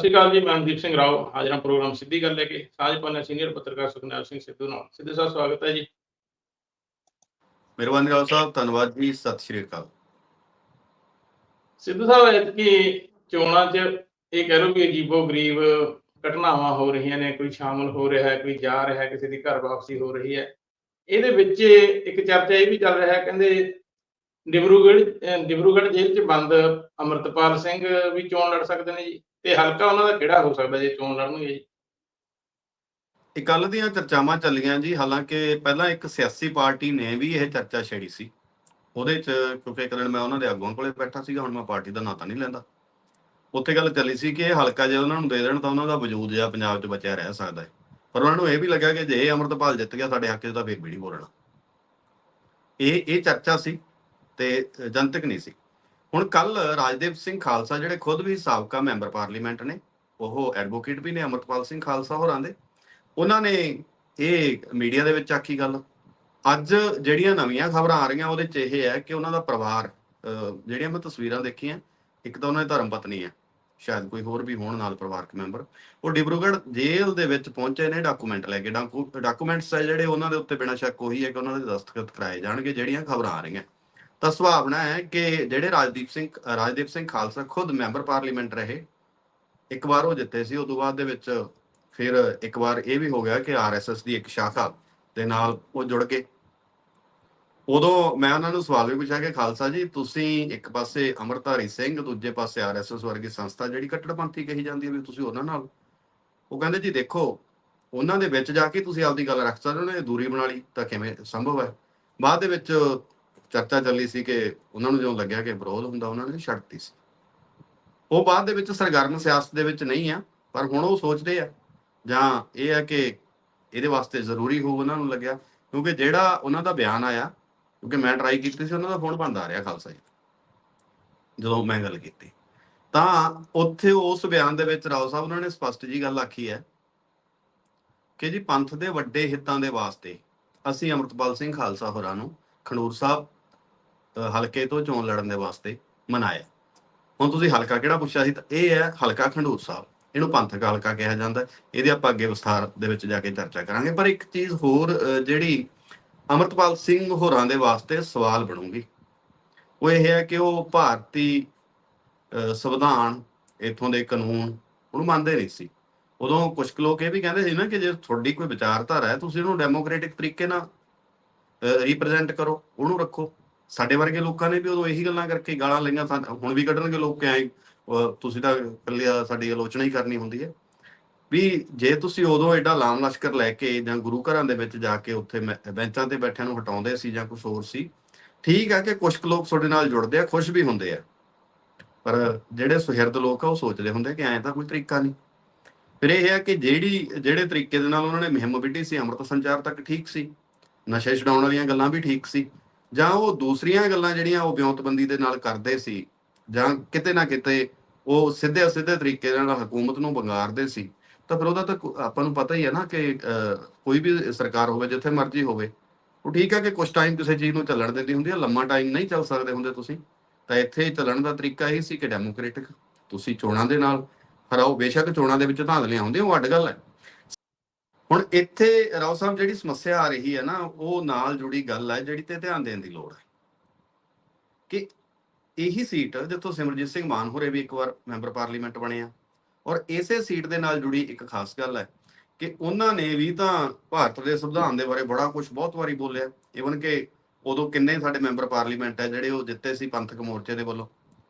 ਸ਼੍ਰੀ ਅਕਾਲ ਜੀ ਮੈਂ ਮਨਦੀਪ ਸਿੰਘ ਰਾਓ। ਹਾਜ਼ਰ ਪ੍ਰੋਗਰਾਮ ਸਿੱਧੀ ਗੱਲ ਲੈ ਕੇ ਸਾਜ ਪਾਨਾ ਸੀਨੀਅਰ ਪੱਤਰਕਾਰ ਸੁਖਨੈਬ ਸਿੰਘ ਸਿੱਧੂ ਨਾਲ। ਸਿੱਧੂ ਸਾਹਿਬ ਸਵਾਗਤ ਹੈ ਜੀ। ਮਿਹਰਬਾਨੀ ਰਾਓ ਸਾਹਿਬ ਧੰਨਵਾਦ ਜੀ ਸਤਿ ਸ਼੍ਰੀ ਅਕਾਲ। ਸਿੱਧੂ ਸਾਹਿਬ ਐਤਕੀ ਚੋਣਾਂ 'ਚ ਇਹ ਕਹਿ ਲਓ ਕਿ ਅਜੀਬੋ ਗਰੀਬ ਘਟਨਾਵਾਂ ਹੋ ਰਹੀਆਂ ਨੇ ਕੋਈ ਸ਼ਾਮਲ ਹੋ ਰਿਹਾ ਹੈ ਕੋਈ ਜਾ ਰਿਹਾ ਹੈ ਕਿਸੇ ਦੀ ਘਰ ਵਾਪਸੀ ਹੋ ਰਹੀ ਹੈ। ਇਹਦੇ ਵਿੱਚ ਇੱਕ ਚਰਚਾ ਇਹ ਵੀ ਚੱਲ ਰਿਹਾ ਹੈ ਕਹਿੰਦੇ ਡਿਬਰੂਗੜ੍ਹ ਡਿਬਰੂਗੜ੍ਹ ਜੇਲ੍ਹ 'ਚ ਬੰਦ ਅਮਰਤਪਾਲ ਸਿੰਘ ਵੀ ਚੋਣ ਲੜ ਸਕਦੇ ਨੇ ਜੀ। ਤੇ ਹਲਕਾ ਉਹਨਾਂ ਦਾ ਕਿਹੜਾ ਹੋ ਸਕਦਾ ਜੇ ਚੋਣ ਲੜਨਗੇ ਜੀ? ਇਹ ਕੱਲ ਦੀਆਂ ਚਰਚਾਵਾਂ ਚੱਲੀਆਂ ਜੀ, ਹਾਲਾਂਕਿ ਪਹਿਲਾਂ ਇੱਕ ਸਿਆਸੀ ਪਾਰਟੀ ਨੇ ਵੀ ਇਹ ਚਰਚਾ ਛੇੜੀ ਸੀ। ਉਹਦੇ ਚ ਕਿਉਂਕਿ ਕਰਨ ਮੈਂ ਉਹਨਾਂ ਦੇ ਆਗੂਆਂ ਕੋਲੇ ਬੈਠਾ ਸੀਗਾ, ਹੁਣ ਮੈਂ ਪਾਰਟੀ ਦਾ ਨਾਂ ਤਾਂ ਨਹੀਂ ਲੈਂਦਾ। ਉੱਥੇ ਗੱਲ ਚੱਲੀ ਸੀ ਕਿ ਇਹ ਹਲਕਾ ਜੇ ਉਹਨਾਂ ਨੂੰ ਦੇ ਦੇਣ ਤਾਂ ਉਹਨਾਂ ਦਾ ਵਜੂਦ ਜਿਹਾ ਪੰਜਾਬ 'ਚ ਬਚਿਆ ਰਹਿ ਸਕਦਾ ਹੈ। ਪਰ ਉਹਨਾਂ ਨੂੰ ਇਹ ਵੀ ਲੱਗਾ ਕਿ ਜੇ ਅਮਰਤਪਾਲ ਜਿੱਤ ਗਿਆ, ਸਾਡੇ ਹੱਕ 'ਚ ਤਾਂ ਫਿਰ ਵੀ ਨਹੀਂ ਬੋਲਣਾ। ਇਹ ਇਹ ਚਰਚਾ ਸੀ ਤੇ ਜਨਤਕ ਨਹੀਂ ਸੀ। ਹੁਣ ਕੱਲ ਰਾਜਦੀਪ ਸਿੰਘ ਖਾਲਸਾ ਜਿਹੜੇ ਖੁਦ ਵੀ ਸਾਬਕਾ ਮੈਂਬਰ ਪਾਰਲੀਮੈਂਟ ਨੇ, ਉਹ ਐਡਵੋਕੇਟ ਵੀ ਨੇ ਅਮਰਤਪਾਲ ਸਿੰਘ ਖਾਲਸਾ ਹੋਰਾਂ ਦੇ, ਉਹਨਾਂ ਨੇ ਇਹ ਮੀਡੀਆ ਦੇ ਵਿੱਚ ਆਖੀ ਗੱਲ, ਅੱਜ ਜਿਹੜੀਆਂ ਨਵੀਆਂ ਖਬਰਾਂ ਆ ਰਹੀਆਂ ਉਹਦੇ ਚ ਇਹ ਹੈ ਕਿ ਉਹਨਾਂ ਦਾ ਪਰਿਵਾਰ ਜਿਹੜੀਆਂ ਮੈਂ ਤਸਵੀਰਾਂ ਦੇਖੀਆਂ, ਇੱਕ ਤਾਂ ਉਹਨਾਂ ਦੀ ਧਰਮ ਪਤਨੀ ਹੈ, ਸ਼ਾਇਦ ਕੋਈ ਹੋਰ ਵੀ ਹੋਣ ਨਾਲ ਪਰਿਵਾਰਕ ਮੈਂਬਰ, ਉਹ ਡਿਬਰੂਗੜ੍ਹ ਜੇਲ੍ਹ ਦੇ ਵਿੱਚ ਪਹੁੰਚੇ ਨੇ ਡਾਕੂਮੈਂਟ ਲੈ ਕੇ ਡਾਕੂਮੈਂਟਸ ਹੈ ਜਿਹੜੇ ਉਹਨਾਂ ਦੇ ਉੱਤੇ ਬਿਨਾਂ ਸ਼ੱਕ ਉਹੀ ਹੈ ਕਿ ਉਹਨਾਂ ਦੇ ਦਸਤਖਤ ਕਰਾਏ ਜਾਣਗੇ, ਜਿਹੜੀਆਂ ਖਬਰਾਂ ਆ ਰਹੀਆਂ। ਤਾਂ ਸੁਭਾਵਨਾ ਹੈ ਕਿ ਜਿਹੜੇ ਰਾਜਦੀਪ ਸਿੰਘ ਰਾਜਦੀਪ ਸਿੰਘ ਖਾਲਸਾ ਖੁਦ ਮੈਂਬਰ ਪਾਰਲੀਮੈਂਟ ਰਹੇ। ਇੱਕ ਵਾਰ ਉਹ ਜਿੱਤੇ ਸੀ ਉਸ ਤੋਂ ਬਾਅਦ ਦੇ ਵਿੱਚ ਫਿਰ ਇੱਕ ਵਾਰ ਇਹ ਵੀ ਹੋ ਗਿਆ ਕਿ ਆਰਐਸਐਸ ਦੀ ਇੱਕ ਸ਼ਾਖਾ ਦੇ ਨਾਲ ਉਹ ਜੁੜ ਗਏ। ਉਦੋਂ ਮੈਂ ਉਹਨਾਂ ਨੂੰ ਸਵਾਲ ਵੀ ਪੁੱਛਿਆ ਕਿ ਖਾਲਸਾ ਜੀ, ਤੁਸੀਂ ਇੱਕ ਪਾਸੇ ਅਮਰਧਾਰੀ ਸਿੰਘ, ਦੂਜੇ ਪਾਸੇ ਆਰਐਸਐਸ ਵਰਗੀ ਸੰਸਥਾ ਜਿਹੜੀ ਕੱਟੜਪੰਥੀ ਕਹੀ ਜਾਂਦੀ ਹੈ ਵੀ ਤੁਸੀਂ ਉਹਨਾਂ ਨਾਲ। ਉਹ ਕਹਿੰਦੇ ਜੀ, ਦੇਖੋ, ਉਹਨਾਂ ਦੇ ਵਿੱਚ ਜਾ ਕੇ ਤੁਸੀਂ ਆਪਦੀ ਗੱਲ ਰੱਖ ਸਕਦੇ ਹੋ ਨੇ ਦੂਰੀ ਬਣਾ ਲਈ ਤਾਂ ਕਿਵੇਂ ਸੰਭਵ ਹੈ। ਬਾਅਦ ਦੇ ਵਿੱਚ ਚਰਚਾ ਚੱਲੀ ਸੀ ਕਿ ਉਹਨਾਂ ਨੂੰ ਜਦੋਂ ਲੱਗਿਆ ਕਿ ਵਿਰੋਧ ਹੁੰਦਾ, ਉਹਨਾਂ ਨੇ ਛੱਡਤੀ ਸੀ। ਉਹ ਬਾਅਦ ਦੇ ਵਿੱਚ ਸਰਗਰਮ ਸਿਆਸਤ ਦੇ ਵਿੱਚ ਨਹੀਂ ਆ, ਪਰ ਹੁਣ ਉਹ ਸੋਚਦੇ ਆ। ਜਾਂ ਇਹ ਹੈ ਕਿ ਇਹਦੇ ਵਾਸਤੇ ਜ਼ਰੂਰੀ ਹੋ ਉਹਨਾਂ ਨੂੰ ਲੱਗਿਆ, ਕਿਉਂਕਿ ਜਿਹੜਾ ਉਹਨਾਂ ਦਾ ਬਿਆਨ ਆਇਆ, ਕਿਉਂਕਿ ਮੈਂ ਟਰਾਈ ਕੀਤੀ ਸੀ, ਉਹਨਾਂ ਦਾ ਫੋਨ ਬੰਦ ਆ ਰਿਹਾ ਖਾਲਸਾ ਜੀ। ਜਦੋਂ ਮੈਂ ਗੱਲ ਕੀਤੀ। ਤਾਂ ਉੱਥੇ ਉਸ ਬਿਆਨ ਦੇ ਵਿੱਚ ਰਾਓ ਸਾਹਿਬ ਉਹਨਾਂ ਨੇ ਸਪਸ਼ਟ ਜੀ ਗੱਲ ਆਖੀ ਹੈ ਕਿ ਜੀ ਪੰਥ ਦੇ ਵੱਡੇ ਹਿੱਤਾਂ ਦੇ ਵਾਸਤੇ ਅਸੀਂ ਅਮਰਤਪਾਲ ਸਿੰਘ ਖਾਲਸਾ ਹੋਰਾਂ ਨੂੰ, ਖਡੂਰ ਸਾਹਿਬ ਹਲਕੇ ਤੋਂ ਚੋਣ ਲੜਨ ਦੇ ਵਾਸਤੇ ਮਨਾਇਆ। ਹੁਣ ਤੁਸੀਂ ਹਲਕਾ ਕਿਹੜਾ ਪੁੱਛਿਆ ਸੀ ਤਾਂ ਇਹ ਹੈ ਹਲਕਾ ਖੰਡੂਰ ਸਾਹਿਬ। ਇਹਨੂੰ ਪੰਥਕ ਹਲਕਾ ਕਿਹਾ ਜਾਂਦਾ। ਇਹਦੇ ਆਪਾਂ ਅੱਗੇ ਵਿਸਥਾਰ ਦੇ ਵਿੱਚ ਜਾ ਕੇ ਚਰਚਾ ਕਰਾਂਗੇ। ਪਰ ਇੱਕ ਚੀਜ਼ ਹੋਰ ਜਿਹੜੀ ਅਮਰਤਪਾਲ ਸਿੰਘ ਹੋਰਾਂ ਦੇ ਵਾਸਤੇ ਸਵਾਲ ਬਣੂਗੀ। ਉਹ ਇਹ ਹੈ ਕਿ ਉਹ ਭਾਰਤੀ ਸੰਵਿਧਾਨ, ਇਥੋਂ ਦੇ ਕਾਨੂੰਨ ਉਹਨੂੰ ਮੰਨਦੇ ਨਹੀਂ ਸੀ। ਉਦੋਂ ਕੁਝ ਕੁ ਲੋਕ ਇਹ ਵੀ ਕਹਿੰਦੇ ਸੀ ਨਾ ਕਿ ਜੇ ਤੁਹਾਡੀ ਕੋਈ ਵਿਚਾਰਧਾਰਾ ਹੈ, ਤੁਸੀਂ ਉਹਨੂੰ ਡੈਮੋਕ੍ਰੈਟਿਕ ਤਰੀਕੇ ਨਾਲ ਰਿਪਰੈਜ਼ੈਂਟ ਕਰੋ, ਉਹਨੂੰ ਰੱਖੋ। ਸਾਡੇ ਵਰਗੇ ਲੋਕਾਂ ਨੇ ਵੀ ਉਦੋਂ ਇਹੀ ਗੱਲਾਂ ਕਰਕੇ ਗਾਲਾਂ ਲਈਆਂ ਹੁਣ ਵੀ ਕੱਢਣਗੇ ਲੋਕ ਕਿ ਤੁਸੀਂ ਤਾਂ ਇਕੱਲੇ ਸਾਡੀ ਆਲੋਚਨਾ ਹੀ ਕਰਨੀ ਹੁੰਦੀ ਹੈ। ਵੀ ਜੇ ਤੁਸੀਂ ਉਦੋਂ ਐਡਾ ਲਾਮ ਲਸ਼ਕਰ ਲੈ ਕੇ ਜਾਂ ਗੁਰੂ ਘਰਾਂ ਦੇ ਵਿੱਚ ਜਾ ਕੇ ਉੱਥੇ ਮੈਂ- ਬੈਂਚਾਂ ਤੇ ਬੈਠਿਆਂ ਨੂੰ ਹਟਾਉਂਦੇ ਸੀ ਜਾਂ ਕੁਝ ਹੋਰ ਸੀ, ਠੀਕ ਆ ਕਿ ਕੁਝ ਕੁ ਲੋਕ ਤੁਹਾਡੇ ਨਾਲ ਜੁੜਦੇ ਆ, ਖੁਸ਼ ਵੀ ਹੁੰਦੇ ਆ। ਪਰ ਜਿਹੜੇ ਸੁਹਿਰਦ ਲੋਕ ਆ, ਉਹ ਸੋਚਦੇ ਹੁੰਦੇ ਕਿ ਐਂ ਤਾਂ ਕੋਈ ਤਰੀਕਾ ਨਹੀਂ। ਫਿਰ ਇਹ ਹੈ ਕਿ ਜਿਹੜੀ, ਜਿਹੜੇ ਤਰੀਕੇ ਦੇ ਨਾਲ ਉਹਨਾਂ ਨੇ ਮੁਹਿੰਮ ਵਿੱਢੀ ਸੀ, ਅੰਮ੍ਰਿਤ ਸੰਚਾਰ ਤੱਕ ਠੀਕ ਸੀ। ਨਸ਼ੇ ਛਡਾਉਣ ਵਾਲੀਆਂ ਗੱਲਾਂ ਵੀ ਠੀਕ ਸੀ। ਜਾਂ ਉਹ ਦੂਸਰੀਆਂ ਗੱਲਾਂ ਜਿਹੜੀਆਂ ਉਹ ਵਿਉਂਤਬੰਦੀ ਦੇ ਨਾਲ ਕਰਦੇ ਸੀ, ਜਾਂ ਕਿਤੇ ਨਾ ਕਿਤੇ ਉਹ ਸਿੱਧੇ ਸਿੱਧੇ ਤਰੀਕੇ ਨਾਲ ਹਕੂਮਤ ਨੂੰ ਵੰਗਾਰਦੇ ਸੀ, ਤਾਂ ਫਿਰ ਉਹਦਾ ਤਾਂ ਆਪਾਂ ਨੂੰ ਪਤਾ ਹੀ ਹੈ ਨਾ ਕਿ ਕੋਈ ਵੀ ਸਰਕਾਰ ਹੋਵੇ, ਜਿੱਥੇ ਮਰਜ਼ੀ ਹੋਵੇ, ਉਹ ਠੀਕ ਹੈ ਕਿ ਕੁਝ ਟਾਈਮ ਕਿਸੇ ਚੀਜ਼ ਨੂੰ ਚੱਲਣ ਦਿੰਦੀ ਹੁੰਦੀ ਹੈ ਲੰਮਾ ਟਾਈਮ ਨਹੀਂ ਚੱਲ ਸਕਦੇ ਹੁੰਦੇ ਤੁਸੀਂ, ਤਾਂ ਇੱਥੇ ਚੱਲਣ ਦਾ ਤਰੀਕਾ ਇਹ ਸੀ ਕਿ ਡੈਮੋਕ੍ਰੈਟਿਕ ਤੁਸੀਂ ਚੋਣਾਂ ਦੇ ਨਾਲ ਹਰਾਓ ਬੇਸ਼ੱਕ ਚੋਣਾਂ ਦੇ ਵਿੱਚ ਧਾਂਦਲੀਆਂ ਹੁੰਦੀਆਂ, ਉਹ ਅੱਡ ਗੱਲ ਹੈ। ਹੁਣ ਇੱਥੇ ਰਾਓ ਸਾਹਿਬ ਜਿਹੜੀ ਸਮੱਸਿਆ ਆ ਰਹੀ ਹੈ ਨਾ, ਉਹ ਨਾਲ ਜੁੜੀ ਗੱਲ ਹੈ ਜਿਹੜੀ ਤੇ ਧਿਆਨ ਦੇਣ ਦੀ ਲੋੜ ਹੈ। ਕਿ ਇਹੀ ਸੀਟ ਜਿੱਥੋਂ ਸਿਮਰਜੀਤ ਸਿੰਘ ਮਾਨ ਹੋਰੇ ਵੀ ਇੱਕ ਵਾਰ ਮੈਂਬਰ ਪਾਰਲੀਮੈਂਟ ਬਣੇ ਆ, ਔਰ ਇਸੇ ਸੀਟ ਦੇ ਨਾਲ ਜੁੜੀ ਇੱਕ ਖਾਸ ਗੱਲ ਹੈ ਕਿ ਉਹਨਾਂ ਨੇ ਵੀ ਤਾਂ ਭਾਰਤ ਦੇ ਸੰਵਿਧਾਨ ਦੇ ਬਾਰੇ ਬੜਾ ਕੁਝ ਬਹੁਤ ਵਾਰੀ ਬੋਲਿਆ ਇਵਨ ਕਿ ਉਦੋਂ ਕਿੰਨੇ ਸਾਡੇ ਮੈਂਬਰ ਪਾਰਲੀਮੈਂਟ ਹੈ ਜਿਹੜੇ ਉਹ ਜਿੱਤੇ ਸੀ ਪੰਥਕ ਮੋਰਚੇ ਦੇ ਵੱਲੋਂ।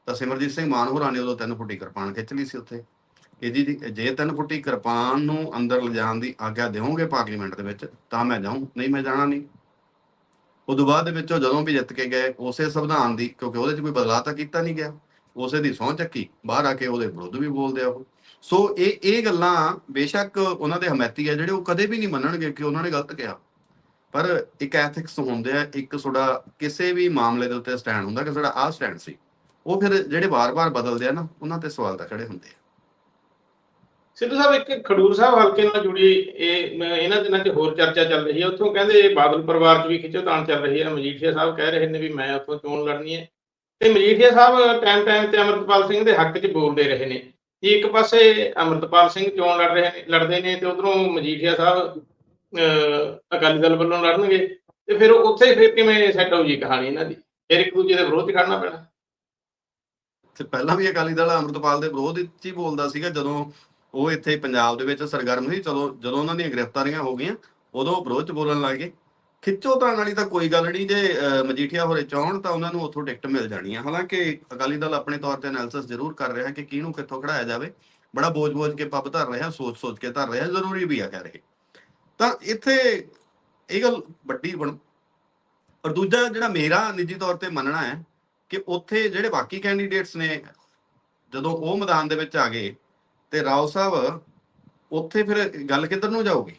ਤਾਂ ਸਿਮਰਜੀਤ ਸਿੰਘ ਮਾਨ ਹੋਰਾਂ ਨੇ ਉਦੋਂ ਤਿੰਨ ਫੁੱਟੀ ਕਿਰਪਾਨ ਖਿੱਚ ਲਈ ਸੀ ਉੱਥੇ। ਕਿ ਜੀ ਜੀ, ਜੇ ਤਿੰਨ ਫੁੱਟੀ ਕਿਰਪਾਨ ਨੂੰ ਅੰਦਰ ਲਿਜਾਣ ਦੀ ਆਗਿਆ ਦਿਓਗੇ ਪਾਰਲੀਮੈਂਟ ਦੇ ਵਿੱਚ ਤਾਂ ਮੈਂ ਜਾਊਂ ਨਹੀਂ ਮੈਂ ਜਾਣਾ ਨਹੀਂ। ਉਦੋਂ ਬਾਅਦ ਦੇ ਵਿੱਚ ਉਹ ਜਦੋਂ ਵੀ ਜਿੱਤ ਕੇ ਗਏ ਉਸੇ ਸੰਵਿਧਾਨ ਦੀ ਕਿਉਂਕਿ ਉਹਦੇ 'ਚ ਕੋਈ ਬਦਲਾਅ ਤਾਂ ਕੀਤਾ ਨਹੀਂ ਗਿਆ। ਉਸੇ ਦੀ ਸਹੁੰ ਚੱਕੀ ਬਾਹਰ ਆ ਕੇ ਉਹਦੇ ਵਿਰੁੱਧ ਵੀ ਬੋਲਦੇ ਆ ਉਹ। ਸੋ ਇਹ ਇਹ ਗੱਲਾਂ ਬੇਸ਼ੱਕ ਉਹਨਾਂ ਦੇ ਹਮਾਇਤੀ ਆ ਜਿਹੜੇ ਉਹ ਕਦੇ ਵੀ ਨਹੀਂ ਮੰਨਣਗੇ ਕਿ ਉਹਨਾਂ ਨੇ ਗਲਤ ਕਿਹਾ। ਪਰ ਇੱਕ ਐਥਿਕਸ ਹੁੰਦੇ ਆ ਇੱਕ ਤੁਹਾਡਾ ਕਿਸੇ ਵੀ ਮਾਮਲੇ ਦੇ ਉੱਤੇ ਸਟੈਂਡ ਹੁੰਦਾ ਕਿ ਸਾਡਾ ਆਹ ਸਟੈਂਡ ਸੀ। ਉਹ ਫਿਰ ਜਿਹੜੇ ਵਾਰ-ਵਾਰ ਬਦਲਦੇ ਆ ਨਾ ਉਹਨਾਂ ਤੇ ਸਵਾਲ ਤਾਂ ਖੜੇ ਹੁੰਦੇ ਆ। ਸਿੱਧੂ ਸਾਹਿਬ, ਇੱਕ ਖਡੂਰ ਸਾਹਿਬ ਹਲਕੇ ਨਾਲ ਜੁੜੀ ਇਹ ਇਹਨਾਂ ਦਿਨਾਂ 'ਚ ਹੋਰ ਚਰਚਾ ਚੱਲ ਰਹੀ ਹੈ। ਉੱਥੋਂ ਕਹਿੰਦੇ ਬਾਦਲ ਪਰਿਵਾਰ 'ਚ ਵੀ ਖਿੱਚੋਤਾਣ ਚੱਲ ਰਹੀ ਹੈ। ਮਜੀਠੀਆ ਸਾਹਿਬ ਕਹਿ ਰਹੇ ਨੇ ਵੀ ਮੈਂ ਉੱਥੋਂ ਚੋਣ ਲੜਨੀ ਹੈ। ਤੇ ਮਜੀਠੀਆ ਸਾਹਿਬ ਟਾਈਮ ਟਾਈਮ ਤੇ ਅਮਰਤਪਾਲ ਸਿੰਘ ਦੇ ਹੱਕ 'ਚ ਬੋਲਦੇ ਰਹੇ ਨੇ। ਜੀ, ਇੱਕ ਪਾਸੇ ਅਮਰਤਪਾਲ ਸਿੰਘ ਚੋਣ ਲੜ ਰਹੇ ਨੇ, ਲੜਦੇ ਨੇ ਤੇ ਉਧਰੋਂ ਮਜੀਠੀਆ ਸਾਹਿਬ ਅਕਾਲੀ ਦਲ ਵੱਲੋਂ ਲੜਨਗੇ। ਤੇ ਫਿਰ ਉੱਥੇ ਫਿਰ ਕਿਵੇਂ ਸੈੱਟ ਹੋਊ ਜੀ ਕਹਾਣੀ ਇਹਨਾਂ ਦੀ? ਫਿਰ ਇੱਕ ਦੂਜੇ ਦੇ ਵਿਰੋਧ 'ਚ ਖੜਨਾ ਪੈਣਾ। ਤੇ ਪਹਿਲਾਂ ਵੀ ਅਕਾਲੀ ਦਲ ਅੰਮ੍ਰਿਤਪਾਲ ਦੇ ਵਿਰੋਧ ਵਿੱਚ ਹੀ ਬੋਲਦਾ ਸੀਗਾ ਜਦੋਂ ਉਹ ਇੱਥੇ ਪੰਜਾਬ ਦੇ ਵਿੱਚ ਸਰਗਰਮ ਸੀ। ਚਲੋ, ਜਦੋਂ ਉਹਨਾਂ ਦੀਆਂ ਗ੍ਰਿਫਤਾਰੀਆਂ ਹੋ ਗਈਆਂ, ਉਦੋਂ ਉਹ ਵਿਰੋਧ ਚ ਬੋਲਣ ਲੱਗੇ ਖਿੱਚੋ ਤਾਂ ਵਾਲੀ ਤਾਂ ਕੋਈ ਗੱਲ ਨਹੀਂ, ਜੇ ਮਜੀਠੀਆ ਹੋਰੇ ਚਾਹਣ ਤਾਂ ਉਹਨਾਂ ਨੂੰ ਉੱਥੋਂ ਟਿਕਟ ਮਿਲ ਜਾਣੀ ਆ। ਹਾਲਾਂਕਿ ਅਕਾਲੀ ਦਲ ਆਪਣੇ ਤੌਰ ਤੇ ਐਨਾਲਿਸਿਸ ਜ਼ਰੂਰ ਕਰ ਰਿਹਾ ਕਿ ਕਿਹਨੂੰ ਕਿੱਥੋਂ ਖੜਾਇਆ ਜਾਵੇ। ਬੜਾ ਬੋਝ-ਬੋਝ ਕੇ ਪੱਬ ਧਰ ਰਿਹਾ, ਸੋਚ-ਸੋਚ ਕੇ ਧਰ ਰਿਹਾ, ਜ਼ਰੂਰੀ ਵੀ ਆ ਕਹਿ ਰਹੇ ਤਾਂ ਇੱਥੇ ਇਹ ਗੱਲ ਵੱਡੀ ਬਣ ਔਰ ਦੂਜਾ ਜਿਹੜਾ ਮੇਰਾ ਨਿੱਜੀ ਤੌਰ ਤੇ ਮੰਨਣਾ ਹੈ ਕਿ ਉੱਥੇ ਜਿਹੜੇ ਬਾਕੀ ਕੈਂਡੀਡੇਟਸ ਨੇ, ਜਦੋਂ ਉਹ ਮੈਦਾਨ ਦੇ ਵਿੱਚ ਆ ਗਏ ਤੇ ਰਾਓ ਸਾਹਿਬ, ਉੱਥੇ ਫਿਰ ਗੱਲ ਕਿੱਧਰ ਨੂੰ ਜਾਊਗੀ?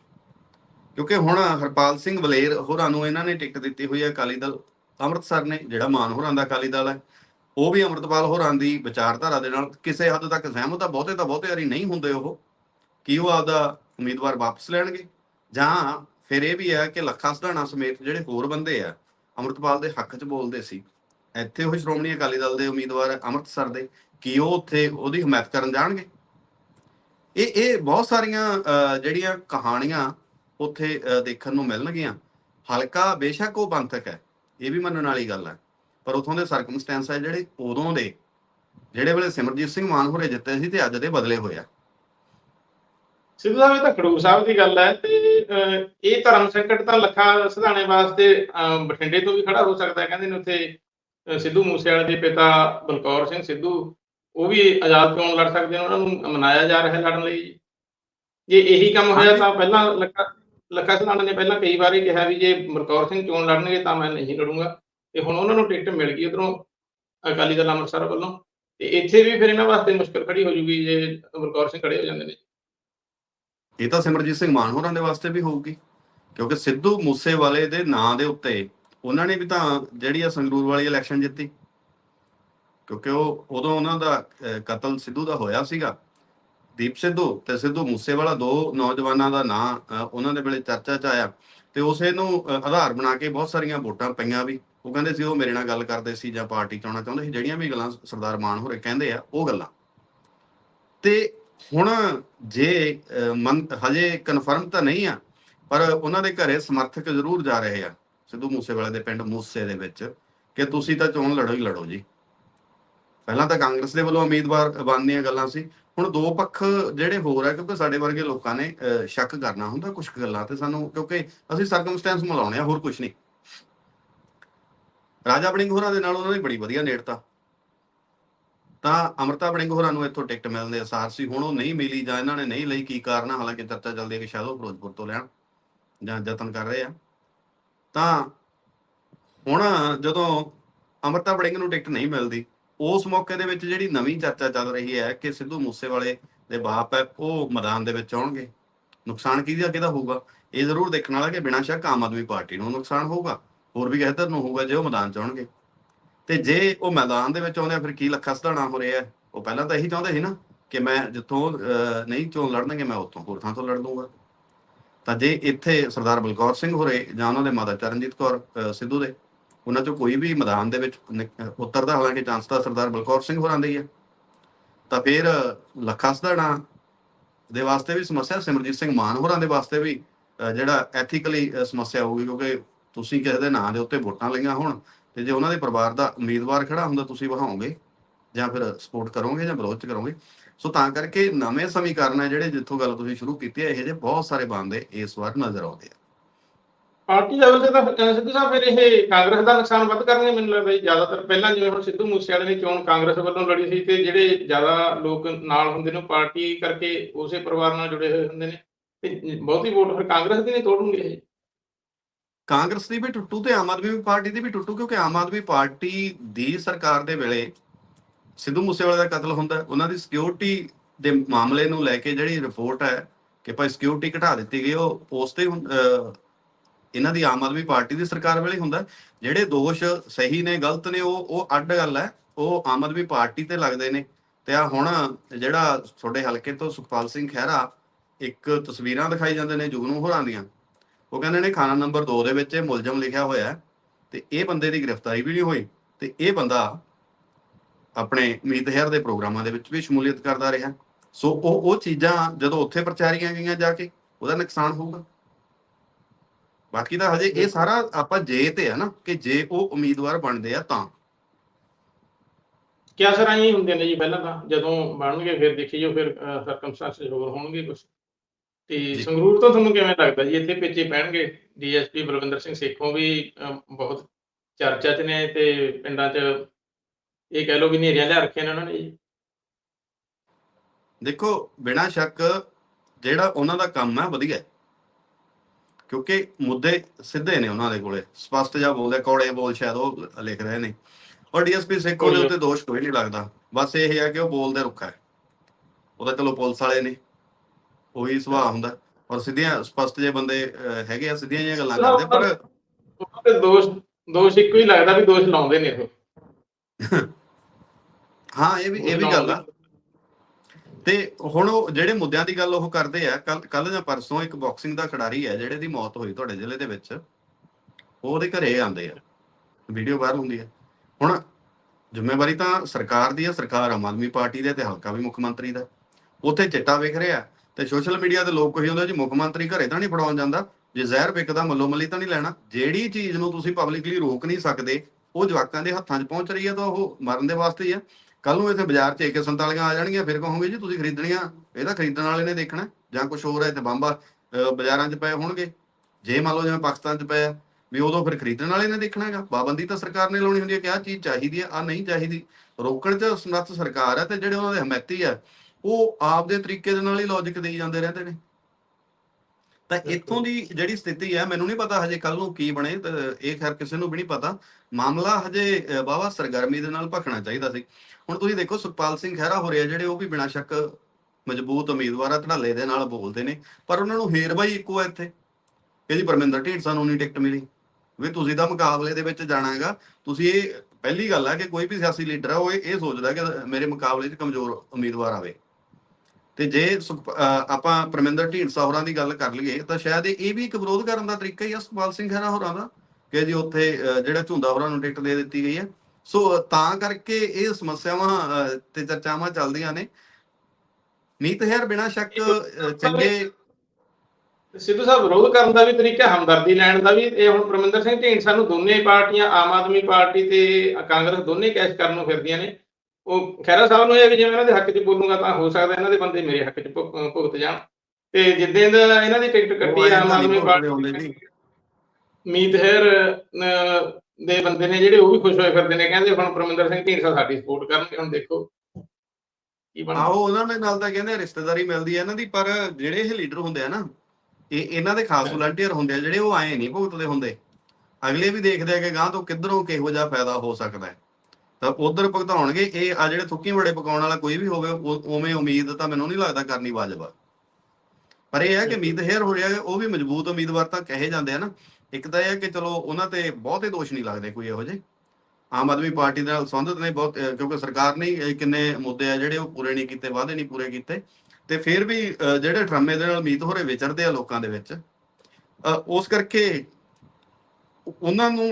ਕਿਉਂਕਿ ਹੁਣ ਹਰਪਾਲ ਸਿੰਘ ਵਲੇਰ ਹੋਰਾਂ ਨੂੰ ਇਹਨਾਂ ਨੇ ਟਿਕਟ ਦਿੱਤੀ ਹੋਈ ਹੈ, ਅਕਾਲੀ ਦਲ, ਅੰਮ੍ਰਿਤਸਰ ਨੇ, ਜਿਹੜਾ ਮਾਨ ਹੋਰਾਂ ਦਾ ਅਕਾਲੀ ਦਲ ਹੈ, ਉਹ ਵੀ ਅੰਮ੍ਰਿਤਪਾਲ ਹੋਰਾਂ ਦੀ ਵਿਚਾਰਧਾਰਾ ਦੇ ਨਾਲ ਕਿਸੇ ਹੱਦ ਤੱਕ ਸਹਿਮਤ ਆ, ਬਹੁਤੇ ਤਾਂ ਬਹੁਤੇ ਵਾਰੀ ਨਹੀਂ ਹੁੰਦੇ ਉਹ। ਕੀ ਉਹ ਆਪਦਾ ਉਮੀਦਵਾਰ ਵਾਪਸ ਲੈਣਗੇ? ਜਾਂ ਫਿਰ ਇਹ ਵੀ ਹੈ ਕਿ ਲੱਖਾ ਸਧਾਣਾ ਸਮੇਤ ਜਿਹੜੇ ਹੋਰ ਬੰਦੇ ਆ, ਅੰਮ੍ਰਿਤਪਾਲ ਦੇ ਹੱਕ 'ਚ ਬੋਲਦੇ ਸੀ, ਇੱਥੇ ਉਹ ਸ਼੍ਰੋਮਣੀ ਅਕਾਲੀ ਦਲ ਦੇ ਉਮੀਦਵਾਰ ਅੰਮ੍ਰਿਤਸਰ ਦੇ, ਕੀ ਉਹ ਉੱਥੇ ਉਹਦੀ ਹਮਾਇਤ ਕਰਨ ਜਾਣਗੇ? ਇਹ ਇਹ ਬਹੁਤ ਸਾਰੀਆਂ ਜਿਹੜੀਆਂ ਕਹਾਣੀਆਂ ਉੱਥੇ ਦੇਖਣ ਨੂੰ ਮਿਲਣਗੀਆਂ। ਹਲਕਾ ਬੇਸ਼ੱਕ ਉਹ ਬੰਤਕ ਹੈ, ਇਹ ਵੀ ਮੰਨਣ ਵਾਲੀ ਗੱਲ ਹੈ। ਪਰ ਉਥੋਂ ਦੇ ਸਰਕਮਸਟੈਂਸ ਹੈ ਜਿਹੜੇ ਉਦੋਂ ਦੇ, ਜਿਹੜੇ ਵੇਲੇ ਸਿਮਰਜੀਤ ਸਿੰਘ ਮਾਨ ਹੋਰੇ ਜਿੱਤੇ ਸੀ ਤੇ ਅੱਜ ਦੇ ਬਦਲੇ ਹੋਏ ਆ। ਸਿੱਧੂ ਸਾਹਿਬ, ਇਹ ਤਾਂ ਖਡੂਰ ਸਾਹਿਬ ਦੀ ਗੱਲ ਹੈ ਤੇ ਇਹ ਧਰਮ ਸੰਕਟ ਤਾਂ ਲੱਖਾ ਸਿਧਾਣੇ ਵਾਸਤੇ ਬਠਿੰਡੇ ਤੋਂ ਵੀ ਖੜਾ ਹੋ ਸਕਦਾ ਕਹਿੰਦੇ ਨੇ ਉੱਥੇ ਸਿੱਧੂ ਮੂਸੇਵਾਲੇ ਦੇ ਪਿਤਾ ਬਲਕੌਰ ਸਿੰਘ ਸਿੱਧੂ ਉਹ ਵੀ ਆਜ਼ਾਦ ਚੋਣ ਲੜ ਸਕਦੇ ਨੇ ਉਹਨਾਂ ਨੂੰ ਮਨਾਇਆ ਜਾ ਰਿਹਾ ਲੜਨ ਲਈ। ਜੇ ਇਹੀ ਕੰਮ ਹੋਇਆ ਤਾਂ ਪਹਿਲਾਂ ਲੱਖਾ ਲੱਖਾ ਸਿਧਾਣੇ ਨੇ ਪਹਿਲਾਂ ਕਈ ਵਾਰੀ ਕਿਹਾ ਵੀ ਜੇ ਬਲਕੌਰ ਸਿੰਘ ਚੋਣ ਲੜਨਗੇ ਤਾਂ ਮੈਂ ਨਹੀਂ ਲੜੂੰਗਾ। ਤੇ ਹੁਣ ਉਹਨਾਂ ਨੂੰ ਟਿਕਟ ਮਿਲ ਗਈ ਉਧਰੋਂ ਅਕਾਲੀ ਦਲ ਅੰਮ੍ਰਿਤਸਰ ਵੱਲੋਂ। ਤੇ ਇੱਥੇ ਵੀ ਫਿਰ ਇਹਨਾਂ ਵਾਸਤੇ ਮੁਸ਼ਕਲ ਖੜੀ ਹੋ ਜੂਗੀ ਜੇ ਬਲਕੌਰ ਸਿੰਘ ਖੜੇ ਹੋ ਜਾਂਦੇ ਨੇ। ਇਹ ਤਾਂ ਸਿਮਰਜੀਤ ਸਿੰਘ ਮਾਨ ਹੋਰਾਂ ਦੇ ਵਾਸਤੇ ਵੀ ਹੋਊਗੀ ਕਿਉਂਕਿ ਸਿੱਧੂ ਮੂਸੇਵਾਲੇ ਦੇ ਨਾਂ ਦੇ ਉੱਤੇ ਉਹਨਾਂ ਨੇ ਵੀ ਤਾਂ ਜਿਹੜੀ ਆ ਸੰਗਰੂਰ ਵਾਲੀ ਇਲੈਕਸ਼ਨ ਜਿੱਤੀ। ਕਿਉਂਕਿ ਉਹ ਉਦੋਂ ਉਹਨਾਂ ਦਾ ਕਤਲ ਸਿੱਧੂ ਦਾ ਹੋਇਆ ਸੀਗਾ। ਦੀਪ ਸਿੱਧੂ ਤੇ ਸਿੱਧੂ ਮੂਸੇਵਾਲਾ ਦੋ ਨੌਜਵਾਨਾਂ ਦਾ ਨਾਂ ਉਹਨਾਂ ਦੇ ਵੇਲੇ ਚਰਚਾ 'ਚ ਆਇਆ। ਤੇ ਉਸੇ ਨੂੰ ਆਧਾਰ ਬਣਾ ਕੇ ਬਹੁਤ ਸਾਰੀਆਂ ਵੋਟਾਂ ਪਈਆਂ ਵੀ। ਉਹ ਕਹਿੰਦੇ ਸੀ ਉਹ ਮੇਰੇ ਨਾਲ ਗੱਲ ਕਰਦੇ ਸੀ ਜਾਂ ਪਾਰਟੀ ਚ ਆਉਣਾ ਚਾਹੁੰਦੇ ਸੀ। ਜਿਹੜੀਆਂ ਵੀ ਗੱਲਾਂ ਸਰਦਾਰ ਮਾਨ ਹੋਰੇ ਕਹਿੰਦੇ ਆ ਉਹ ਗੱਲਾਂ। ਤੇ ਹੁਣ ਜੇ ਅਹ, ਹਜੇ ਕਨਫਰਮ ਤਾਂ ਨਹੀਂ ਆ ਪਰ ਉਹਨਾਂ ਦੇ ਘਰੇ ਸਮਰਥਕ ਜ਼ਰੂਰ ਜਾ ਰਹੇ ਆ ਸਿੱਧੂ ਮੂਸੇਵਾਲੇ ਦੇ ਪਿੰਡ ਮੂਸੇ ਦੇ ਵਿੱਚ ਕਿ ਤੁਸੀਂ ਤਾਂ ਚੋਣ ਲੜੋ ਹੀ ਲੜੋ ਜੀ। ਪਹਿਲਾਂ ਤਾਂ ਕਾਂਗਰਸ ਦੇ ਵੱਲੋਂ ਉਮੀਦਵਾਰ ਬਣਨ ਦੀਆਂ ਗੱਲਾਂ ਸੀ। ਹੁਣ ਦੋ ਪੱਖ ਜਿਹੜੇ ਹੋਰ ਹੈ ਕਿਉਂਕਿ ਸਾਡੇ ਵਰਗੇ ਲੋਕਾਂ ਨੇ ਸ਼ੱਕ ਕਰਨਾ ਹੁੰਦਾ ਕੁਝ ਗੱਲਾਂ ਤੇ ਸਾਨੂੰ, ਕਿਉਂਕਿ ਅਸੀਂ ਸਰਕਮਸਟੈਂਸ ਮਿਲਾਉਣੇ ਆ, ਹੋਰ ਕੁਝ ਨਹੀਂ। ਰਾਜਾ ਬੜਿੰਗ ਹੋਰਾਂ ਦੇ ਨਾਲ ਉਹਨਾਂ ਦੀ ਬੜੀ ਵਧੀਆ ਨੇੜਤਾ। ਤਾਂ ਅਮਰਤਾ ਬੜਿੰਗ ਹੋਰਾਂ ਨੂੰ ਇੱਥੋਂ ਟਿਕਟ ਮਿਲਣ ਦੇ ਅਸਾਰ ਸੀ। ਹੁਣ ਉਹ ਨਹੀਂ ਮਿਲੀ ਜਾਂ ਇਹਨਾਂ ਨੇ ਨਹੀਂ ਲਈ ਕੀ ਕਾਰਨ ਆ, ਹਾਲਾਂਕਿ ਚਰਚਾ ਚੱਲਦੀ ਹੈ ਕਿ ਸ਼ਾਇਦ ਉਹ ਫਿਰੋਜ਼ਪੁਰ ਤੋਂ ਲੈਣ ਜਾਂ ਯਤਨ ਕਰ ਰਹੇ ਆ। ਤਾਂ ਹੁਣ ਜਦੋਂ ਅਮਰਤਾ ਬੜਿੰਗ ਨੂੰ ਟਿਕਟ ਨਹੀਂ ਮਿਲਦੀ ਉਸ ਮੌਕੇ ਦੇ ਵਿੱਚ ਜਿਹੜੀ ਨਵੀਂ ਚਰਚਾ ਚੱਲ ਰਹੀ ਹੈ ਕਿ ਸਿੱਧੂ ਮੂਸੇਵਾਲੇ ਦੇ ਬਾਪ ਹੈ ਉਹ ਮੈਦਾਨ ਦੇ ਵਿੱਚ ਆਉਣਗੇ। ਨੁਕਸਾਨ ਕਿਹਦਾ ਕਿਹਦਾ ਹੋਊਗਾ? ਇਹ ਜ਼ਰੂਰ ਦੇਖਣ ਵਾਲਾ ਕਿ ਬਿਨਾਂ ਸ਼ੱਕ ਆਮ ਆਦਮੀ ਪਾਰਟੀ ਨੂੰ ਨੁਕਸਾਨ ਹੋਊਗਾ। ਹੋਰ ਵੀ ਕਿਸੇ ਨੂੰ ਹੋਊਗਾ ਜੇ ਉਹ ਮੈਦਾਨ ਚ ਆਉਣਗੇ। ਤੇ ਜੇ ਉਹ ਮੈਦਾਨ ਦੇ ਵਿੱਚ ਆਉਂਦੇ ਆ ਫਿਰ ਕੀ ਲੱਖਾ ਸਧਾਣਾ ਹੋ ਰਿਹਾ ਉਹ ਪਹਿਲਾਂ ਤਾਂ ਇਹੀ ਚਾਹੁੰਦੇ ਸੀ ਨਾ ਕਿ ਮੈਂ ਜਿੱਥੋਂ ਅਹ, ਨਹੀਂ ਚੋਣ ਲੜਨਗੇ ਮੈਂ ਉੱਥੋਂ ਹੋਰ ਥਾਂ ਤੋਂ ਲੜ ਲੂੰਗਾ ਤਾਂ ਜੇ ਇੱਥੇ ਸਰਦਾਰ ਬਲਕੌਰ ਸਿੰਘ ਹੋਰੇ ਜਾਂ ਉਹਨਾਂ ਦੇ ਮਾਤਾ ਚਰਨਜੀਤ ਕੌਰ ਸਿੱਧੂ ਦੇ ਉਹਨਾਂ ਚੋਂ ਕੋਈ ਵੀ ਮੈਦਾਨ ਦੇ ਵਿੱਚ ਨਿਕ- ਉਤਰਦਾ ਹਾਲਾਂਕਿ ਚਾਂਸ ਤਾਂ ਸਰਦਾਰ ਬਲਕੌਰ ਸਿੰਘ ਹੋਰਾਂ ਦਾ ਹੀ ਹੈ ਤਾਂ ਫਿਰ ਲੱਖਾ ਸਧਾਣਾ ਦੇ ਵਾਸਤੇ ਵੀ ਸਮੱਸਿਆ, ਸਿਮਰਜੀਤ ਸਿੰਘ ਮਾਨ ਹੋਰਾਂ ਦੇ ਵਾਸਤੇ ਵੀ ਜਿਹੜਾ ਐਥੀਕਲੀ ਸਮੱਸਿਆ ਹੋਊਗੀ, ਕਿਉਂਕਿ ਤੁਸੀਂ ਕਿਸੇ ਦੇ ਨਾਂ ਦੇ ਉੱਤੇ ਵੋਟਾਂ ਲਈਆਂ ਹੋਣ, ਤੇ ਜੇ ਉਹਨਾਂ ਦੇ ਪਰਿਵਾਰ ਦਾ ਉਮੀਦਵਾਰ ਖੜਾ ਹੁੰਦਾ, ਤੁਸੀਂ ਵਹਾਓਗੇ ਜਾਂ ਫਿਰ ਸਪੋਰਟ ਕਰੋਗੇ ਜਾਂ ਵਿਰੋਧ ਚ ਕਰੋਗੇ। ਸੋ ਤਾਂ ਕਰਕੇ ਨਵੇਂ ਸਮੀਕਰਨ ਹੈ ਜਿਹੜੇ ਜਿੱਥੋਂ ਗੱਲ ਤੁਸੀਂ ਸ਼ੁਰੂ ਕੀਤੀ ਹੈ ਇਹ ਜਿਹੇ ਬਹੁਤ ਸਾਰੇ ਬੰਦੇ ਇਸ ਵਾਰ ਨਜ਼ਰ ਆਉਂਦੇ ਆ। ਪਾਰਟੀ ਲੈਵਲ ਤੇ ਤਾਂ ਸਿੱਧੂ ਸਾਹਿਬ, ਫਿਰ ਇਹ ਕਾਂਗਰਸ ਦਾ ਨੁਕਸਾਨ ਵੱਧ ਕਰਨਗੇ ਮੈਨੂੰ ਲੱਗਦਾ ਜੀ। ਜ਼ਿਆਦਾਤਰ ਪਹਿਲਾਂ ਜਿਵੇਂ ਹੁਣ ਸਿੱਧੂ ਮੂਸੇਵਾਲੇ ਨੇ ਚੋਣ ਕਾਂਗਰਸ ਵੱਲੋਂ ਲੜੀ ਸੀ ਤੇ ਜਿਹੜੇ ਜ਼ਿਆਦਾ ਲੋਕ ਨਾਲ ਹੁੰਦੇ ਨੇ ਪਾਰਟੀ ਕਰਕੇ ਉਸੇ ਪਰਿਵਾਰ ਨਾਲ ਜੁੜੇ ਹੋਏ ਹੁੰਦੇ ਨੇ। ਤੇ ਬਹੁਤੀ ਵੋਟ ਫਿਰ ਕਾਂਗਰਸ ਦੀ ਨਹੀਂ ਤੋੜਨਗੇ ਇਹ। ਕਾਂਗਰਸ ਦੀ ਵੀ ਟੁੱਟੂ ਤੇ ਆਮ ਆਦਮੀ ਪਾਰਟੀ ਦੀ ਵੀ ਟੁੱਟੂ, ਕਿਉਂਕਿ ਆਮ ਆਦਮੀ ਪਾਰਟੀ ਦੀ ਸਰਕਾਰ ਦੇ ਵੇਲੇ ਸਿੱਧੂ ਮੂਸੇਵਾਲੇ ਦਾ ਕਤਲ ਹੁੰਦਾ, ਉਹਨਾਂ ਦੀ ਸਿਕਿਉਰਿਟੀ ਦੇ ਮਾਮਲੇ ਨੂੰ ਲੈ ਕੇ ਜਿਹੜੀ ਰਿਪੋਰਟ ਹੈ ਕਿ ਭਾਈ ਸਿਕਿਉਰਿਟੀ ਘਟਾ ਦਿੱਤੀ ਗਈ, ਉਹ ਉਸ ਤੇ ਇਹਨਾਂ ਦੀ ਆਮ ਆਦਮੀ ਪਾਰਟੀ ਦੀ ਸਰਕਾਰ ਵੇਲੇ ਹੁੰਦਾ ਜਿਹੜੇ ਦੋਸ਼ ਸਹੀ ਨੇ, ਗਲਤ ਨੇ, ਉਹ ਉਹ ਅੱਡ ਗੱਲ ਹੈ। ਉਹ ਆਮ ਆਦਮੀ ਪਾਰਟੀ ਤੇ ਲੱਗਦੇ ਨੇ। ਤੇ ਆ ਹੁਣ ਜਿਹੜਾ ਤੁਹਾਡੇ ਹਲਕੇ ਤੋਂ ਸੁਖਪਾਲ ਸਿੰਘ ਖਹਿਰਾ ਇੱਕ ਤਸਵੀਰਾਂ ਦਿਖਾਈ ਜਾਂਦੇ ਨੇ ਜੁਗਨੂ ਹੋਰਾਂ ਦੀਆਂ। ਉਹ ਕਹਿੰਦੇ ਨੇ ਖਾਨਾ ਨੰਬਰ 2 ਦੇ ਵਿੱਚ ਇਹ ਮੁਲਜ਼ਮ ਲਿਖਿਆ ਹੋਇਆ ਤੇ ਇਹ ਬੰਦੇ ਦੀ ਗ੍ਰਿਫਤਾਰੀ ਵੀ ਨਹੀਂ ਹੋਈ ਤੇ ਇਹ ਬੰਦਾ ਆਪਣੇ ਮੀਤ ਹੇਅਰ ਦੇ ਪ੍ਰੋਗਰਾਮਾਂ ਦੇ ਵਿੱਚ ਵੀ ਸ਼ਮੂਲੀਅਤ ਕਰਦਾ ਰਿਹਾ। ਸੋ ਉਹ ਉਹ ਚੀਜ਼ਾਂ ਜਦੋਂ ਉੱਥੇ ਪ੍ਰਚਾਰੀਆਂ ਗਈਆਂ ਜਾ ਕੇ ਉਹਦਾ ਨੁਕਸਾਨ ਹੋਊਗਾ। ਬਾਕੀ ਤਾਂ ਹਜੇ ਇਹ ਸਾਰਾ ਆਪਾਂ ਜੇ ਤੇ ਆ ਨਾ ਕਿ ਜੇ ਉਹ ਉਮੀਦਵਾਰ ਬਣਦੇ ਆ ਤਾਂ। ਕਿਆ ਸਰਾਂ ਹੀ ਹੁੰਦੇ ਨੇ ਜੀ ਪਹਿਲਾਂ ਤਾਂ ਜਦੋਂ ਬਣਨਗੇ ਫਿਰ ਦੇਖੀਓ ਫਿਰ ਸਰਕਮਸਟੈਂਸਸ ਹੋਰ ਹੋਣਗੇ ਕੁਝ ਤੇ। ਸੰਗਰੂਰ ਤੋਂ ਤੁਹਾਨੂੰ ਕਿਵੇਂ ਲੱਗਦਾ ਜੀ? ਇੱਥੇ ਪਿੱਛੇ ਪੈਣਗੇ। ਡੀਐਸਪੀ ਬਲਵਿੰਦਰ ਸਿੰਘ ਸੇਖੋਂ ਵੀ ਬਹੁਤ ਚਰਚਾ 'ਚ ਨੇ ਤੇ ਪਿੰਡਾਂ 'ਚ ਇਹ ਕਹਿ ਲਓ ਵੀ ਨੇਰੀਆਂ ਲਿਆ ਰੱਖੀਆਂ ਨੇ ਉਹਨਾਂ ਨੇ ਜੀ। ਦੇਖੋ ਬਿਨਾਂ ਸ਼ੱਕ ਜਿਹੜਾ ਉਹਨਾਂ ਦਾ ਕੰਮ ਹੈ ਵਧੀਆ। ਹੈ। ਕਿਉਂਕਿ ਮੁੱਦੇ ਸਿੱਧੇ ਨੇ ਉਹਨਾਂ ਦੇ ਕੋਲੇ। ਸਪਸ਼ਟ ਜਿਹਾ ਬੋਲਦੇ ਕੌੜੇ ਬੋਲ ਸ਼ਾਇਦ ਉਹ ਲਿਖ ਰਹੇ ਨੇ। ਔਰ ਡੀਐਸਪੀ ਸੇਖੋ ਦੇ ਉੱਤੇ ਦੋਸ਼ ਕੋਈ ਨਹੀਂ ਲੱਗਦਾ। ਬਸ ਇਹ ਹੈ ਕਿ ਉਹ ਬੋਲਦੇ ਰੁੱਖਾ ਹੈ। ਉਹਦਾ ਚਲੋ ਪੁਲਿਸ ਵਾਲੇ ਨੇ। ਉਹੀ ਸੁਭਾਅ ਹੁੰਦਾ। ਔਰ ਸਿੱਧੀਆਂ ਸਪਸ਼ਟ ਜੇ ਬੰਦੇ ਹੈਗੇ ਆ ਸਿੱਧੀਆਂ ਜਿਹੀਆਂ ਗੱਲਾਂ ਕਰਦੇ ਪਰ ਉਹਨਾਂ ਦੇ ਦੋਸ਼ ਦੋਸ਼ ਇੱਕੋ ਹੀ ਲੱਗਦਾ ਵੀ ਦੋਸ਼ ਲਾਉਂਦੇ ਨੇ ਉਹ। ਹਾਂ ਇਹ ਵੀ ਇਹ ਵੀ ਗੱਲ ਆ। ਤੇ ਹੁਣ ਉਹ ਜਿਹੜੇ ਮੁੱਦਿਆਂ ਦੀ ਗੱਲ ਉਹ ਕਰਦੇ ਆ, ਕੱਲ ਕੱਲ ਜਾਂ ਪਰਸੋਂ ਇੱਕ ਬਾਕਸਿੰਗ ਦਾ ਖਿਡਾਰੀ ਹੈ ਜਿਹੜੇ ਦੀ ਮੌਤ ਹੋਈ ਤੁਹਾਡੇ ਜ਼ਿਲ੍ਹੇ ਦੇ ਵਿੱਚ ਉਹਦੇ ਘਰੇ ਆਉਂਦੇ ਆ ਵੀਡੀਓ ਬਾਹਰ ਹੁੰਦੀ ਹੈ ਹੁਣ ਜ਼ਿੰਮੇਵਾਰੀ ਤਾਂ ਸਰਕਾਰ ਦੀ ਹੈ ਸਰਕਾਰ ਆਮ ਆਦਮੀ ਪਾਰਟੀ ਦੇ ਤੇ ਹਲਕਾ ਵੀ ਮੁੱਖ ਮੰਤਰੀ ਦਾ। ਉੱਥੇ ਚਿੱਟਾ ਵਿਖ ਰਿਹਾ ਤੇ ਸੋਸ਼ਲ ਮੀਡੀਆ ਤੇ ਲੋਕ ਕਹੀ ਹੁੰਦੇ ਜੀ ਮੁੱਖ ਮੰਤਰੀ ਘਰੇ ਤਾਂ ਨਹੀਂ ਫੜਾਉਣ ਜਾਂਦਾ, ਜੇ ਜ਼ਹਿਰ ਵਿਕਦਾ ਮੱਲੋ ਮੱਲੀ ਤਾਂ ਨਹੀਂ ਲੈਣਾ। ਜਿਹੜੀ ਚੀਜ਼ ਨੂੰ ਤੁਸੀਂ ਪਬਲਿਕਲੀ ਰੋਕ ਨਹੀਂ ਸਕਦੇ, ਉਹ ਜਵਾਕਾਂ ਦੇ ਹੱਥਾਂ 'ਚ ਪਹੁੰਚ ਰਹੀ ਹੈ ਤਾਂ ਉਹ ਮਰਨ ਦੇ ਵਾਸਤੇ ਹੀ ਆ। ਕੱਲ ਨੂੰ ਇੱਥੇ ਬਾਜ਼ਾਰ 'ਚ AK47 ਆ ਜਾਣਗੀਆਂ ਫਿਰ ਕਹੋਗੇ ਜੀ ਤੁਸੀਂ ਖਰੀਦਣੀਆਂ ਇਹ ਤਾਂ ਖਰੀਦਣ ਵਾਲੇ ਨੇ ਦੇਖਣਾ ਜਾਂ ਕੁਝ ਹੋਰ ਹੈ ਇੱਥੇ ਬੰਬਾ ਅਹ, ਬਾਜ਼ਾਰਾਂ 'ਚ ਪਏ ਹੋਣਗੇ। ਜੇ ਮੰਨ ਲਓ ਜਿਵੇਂ ਪਾਕਿਸਤਾਨ 'ਚ ਪਏ ਆ ਵੀ ਉਦੋਂ ਫਿਰ ਖਰੀਦਣ ਵਾਲੇ ਨੇ ਦੇਖਣਾ ਹੈਗਾ। ਪਾਬੰਦੀ ਤਾਂ ਸਰਕਾਰ ਨੇ ਲਾਉਣੀ ਹੁੰਦੀ ਹੈ ਕਿ ਆਹ ਚੀਜ਼ ਚਾਹੀਦੀ ਹੈ ਆ ਨਹੀਂ ਚਾਹੀਦੀ। ਰੋਕਣ 'ਚ ਸਮਰੱਥ ਸਰਕਾਰ ਹੈ ਤੇ ਜਿਹੜੇ ਉਹਨਾਂ ਦੇ ਹਮਾਇਤੀ ਆ ਉਹ ਆਪ ਦੇ ਤਰੀਕੇ ਦੇ ਨਾਲ ਹੀ ਲੌਜੀਕ ਦੇਈ ਜਾਂਦੇ ਰਹਿੰਦੇ ਨੇ। ਤਾਂ ਇੱਥੋਂ ਦੀ ਜਿਹੜੀ ਸਥਿਤੀ ਹੈ ਮੈਨੂੰ ਨਹੀਂ ਪਤਾ ਹਜੇ ਕੱਲ ਨੂੰ ਕੀ ਬਣੇ ਤੇ ਇਹ ਖੈਰ ਕਿਸੇ ਨੂੰ ਵੀ ਨਹੀਂ ਪਤਾ। ਮਾਮਲਾ ਹਜੇ ਬਾਵਾ ਸਰਗਰਮੀ ਦੇ ਨਾਲ ਭਖਣਾ ਚਾਹੀਦਾ ਸੀ। ਹੁਣ ਤੁਸੀਂ ਦੇਖੋ ਸੁਖਪਾਲ ਸਿੰਘ ਖਹਿਰਾ ਹੋ ਰਿਹਾ ਜਿਹੜੇ ਉਹ ਵੀ ਬਿਨਾਂ ਸ਼ੱਕ ਮਜ਼ਬੂਤ ਉਮੀਦਵਾਰ ਆ ਧੜਾਲੇ ਦੇ ਨਾਲ ਬੋਲਦੇ ਨੇ। ਪਰ ਉਹਨਾਂ ਨੂੰ ਹੇਰ ਬਾਈ ਇੱਕੋ ਹੈ ਇੱਥੇ। ਜੀ ਪਰਮਿੰਦਰ ਢੀਂਡਸਾ ਨੂੰ ਨਹੀਂ ਟਿਕਟ ਮਿਲੀ। ਵੀ ਤੁਸੀਂ ਤਾਂ ਮੁਕਾਬਲੇ ਦੇ ਵਿੱਚ ਜਾਣਾ ਹੈਗਾ। ਤੁਸੀਂ ਇਹ ਪਹਿਲੀ ਗੱਲ ਹੈ ਕਿ ਕੋਈ ਵੀ ਸਿਆਸੀ ਲੀਡਰ ਆ ਉਹ ਇਹ ਸੋਚਦਾ ਕਿ ਮੇਰੇ ਮੁਕਾਬਲੇ 'ਚ ਕਮਜ਼ੋਰ ਉਮੀਦਵਾਰ ਆਵੇ। ਤੇ ਜੇ ਆਪਾਂ ਪਰਮਿੰਦਰ ਢੀਂਡਸਾ ਹੋਰਾਂ ਦੀ ਗੱਲ ਕਰ ਲਈਏ ਤਾਂ ਸ਼ਾਇਦ ਇਹ ਵੀ ਇੱਕ ਵਿਰੋਧ ਕਰਨ ਦਾ ਤਰੀਕਾ ਹੀ ਆ ਸੁਖਪਾਲ ਸਿੰਘ ਖਹਿਰਾ ਹੋਰਾਂ ਦਾ ਕਿ ਜੀ ਉੱਥੇ ਜਿਹੜਾ ਝੁੰਦਾ ਹੋਰਾਂ ਨੂੰ ਟਿਕਟ ਦੇ ਦਿੱਤੀ ਗਈ ਹੈ। ਸੋ ਤਾਂ ਕਰਕੇ ਇਹ ਸਮੱਸਿਆਵਾਂ ਤੇ ਚਰਚਾਵਾਂ ਚੱਲਦੀਆਂ ਨੇ। ਨੀਤ ਹੈਰ ਬਿਨਾਂ ਸ਼ੱਕ ਚੰਗੇ ਸਿੱਧੂ ਸਾਹਿਬ ਵਿਰੋਧ ਕਰਨ ਦਾ ਵੀ ਤਰੀਕਾ ਹਮਦਰਦੀ ਲੈਣ ਦਾ ਵੀ ਇਹ ਹੁਣ ਪਰਮਿੰਦਰ ਸਿੰਘ ਢੀਂਡਸਾ ਨੂੰ ਦੋਨੇ ਪਾਰਟੀਆਂ ਆਮ ਆਦਮੀ ਪਾਰਟੀ ਤੇ ਕਾਂਗਰਸ ਦੋਨੇ ਕੈਸ਼ ਕਰਨ ਨੂੰ ਫਿਰਦੀਆਂ ਨੇ। ਉਹ ਖਹਿਰਾ ਸਾਹਿਬ ਨੂੰ ਇਹ ਕਿ ਜਿਵੇਂ ਇਹਨਾਂ ਦੇ ਹੱਕ 'ਚ ਬੋਲੂਗਾ ਤਾਂ ਹੋ ਸਕਦਾ ਇਹਨਾਂ ਦੇ ਬੰਦੇ ਮੇਰੇ ਹੱਕ 'ਚ ਭੁਗਤ ਜਾਣ। ਤੇ ਜਿੱਦਾਂ ਦਾ ਇਹਨਾਂ ਦੀ ਟਿਕਟ ਕੱਟੀ ਆ ਆਮ ਆਦਮੀ ਪਾਰਟੀ ਮੀਤ ਹੈਰ ਦੇ ਬੰਦੇ ਨੇ ਜਿਹੜੇ ਉਹ ਵੀ ਖੁਸ਼ ਹੋਏ ਫਿਰਦੇ ਨੇ ਕਹਿੰਦੇ ਹੁਣ ਪਰਮਿੰਦਰ ਸਿੰਘ ਢੀਂਡਸਾ ਸਾਡੀ ਸਪੋਰਟ ਕਰਨਗੇ ਹੁਣ ਦੇਖੋ ਕੀ ਬਣਦਾ। ਆਹੋ ਉਹਨਾਂ ਦੇ ਨਾਲ ਤਾਂ ਕਹਿੰਦੇ ਰਿਸ਼ਤੇਦਾਰੀ ਮਿਲਦੀ ਹੈ ਇਹਨਾਂ ਦੀ ਪਰ ਜਿਹੜੇ ਇਹ ਲੀਡਰ ਹੁੰਦੇ ਆ ਨਾ ਇਹ ਇਹਨਾਂ ਦੇ ਖਾਸ ਵਲੰਟੀਅਰ ਹੁੰਦੇ ਆ ਜਿਹੜੇ ਉਹ ਆਏ ਨਹੀਂ ਭੁਗਤਦੇ ਹੁੰਦੇ। ਅਗਲੇ ਵੀ ਦੇਖਦੇ ਆ ਕਿ ਗਾਂ ਤੋਂ ਕਿੱਧਰੋਂ ਕਿਹੋ ਜਿਹਾ ਫਾਇਦਾ ਹੋ ਸਕਦਾ ਹੈ। ਤਾਂ ਉਧਰ ਭੁਗਤਾਉਣਗੇ ਇਹ ਆ ਜਿਹੜੇ ਥੁੱਕੀ ਬੜੇ ਪਕਾਉਣ ਵਾਲਾ ਕੋਈ ਵੀ ਹੋਵੇ ਉਵੇਂ ਉਮੀਦ ਤਾਂ ਮੈਨੂੰ ਨਹੀਂ ਲੱਗਦਾ ਕਰਨੀ ਵਾਜਬ ਆ। ਪਰ ਇਹ ਹੈ ਕਿ ਮੀਤ ਹੇਅਰ ਹੋ ਰਿਹਾ ਹੈ, ਉਹ ਵੀ ਮਜ਼ਬੂਤ ਉਮੀਦਵਾਰ ਤਾਂ ਕਹੇ ਜਾਂਦੇ ਆ ਨਾ। ਇੱਕ ਤਾਂ ਇਹ ਹੈ ਕਿ ਚਲੋ ਉਹਨਾਂ ਤੇ ਬਹੁਤੇ ਦੋਸ਼ ਨਹੀਂ ਲੱਗਦੇ ਕੋਈ ਇਹੋ ਜਿਹੇ। ਆਮ ਆਦਮੀ ਪਾਰਟੀ ਦੇ ਨਾਲ ਸੰਬੰਧਿਤ ਨੇ ਬਹੁਤ ਕਿਉਂਕਿ ਸਰਕਾਰ ਨੇ ਕਿੰਨੇ ਮੁੱਦੇ ਆ ਜਿਹੜੇ ਉਹ ਪੂਰੇ ਨਹੀਂ ਕੀਤੇ ਵਾਅਦੇ ਨਹੀਂ ਪੂਰੇ ਕੀਤੇ। ਤੇ ਫਿਰ ਵੀ ਜਿਹੜੇ ਡਰਾਮੇ ਦੇ ਨਾਲ ਮੀਤ ਹੋਰੇ ਵਿਚਰਦੇ ਆ ਲੋਕਾਂ ਦੇ ਵਿੱਚ ਉਸ ਕਰਕੇ ਉਹਨਾਂ ਨੂੰ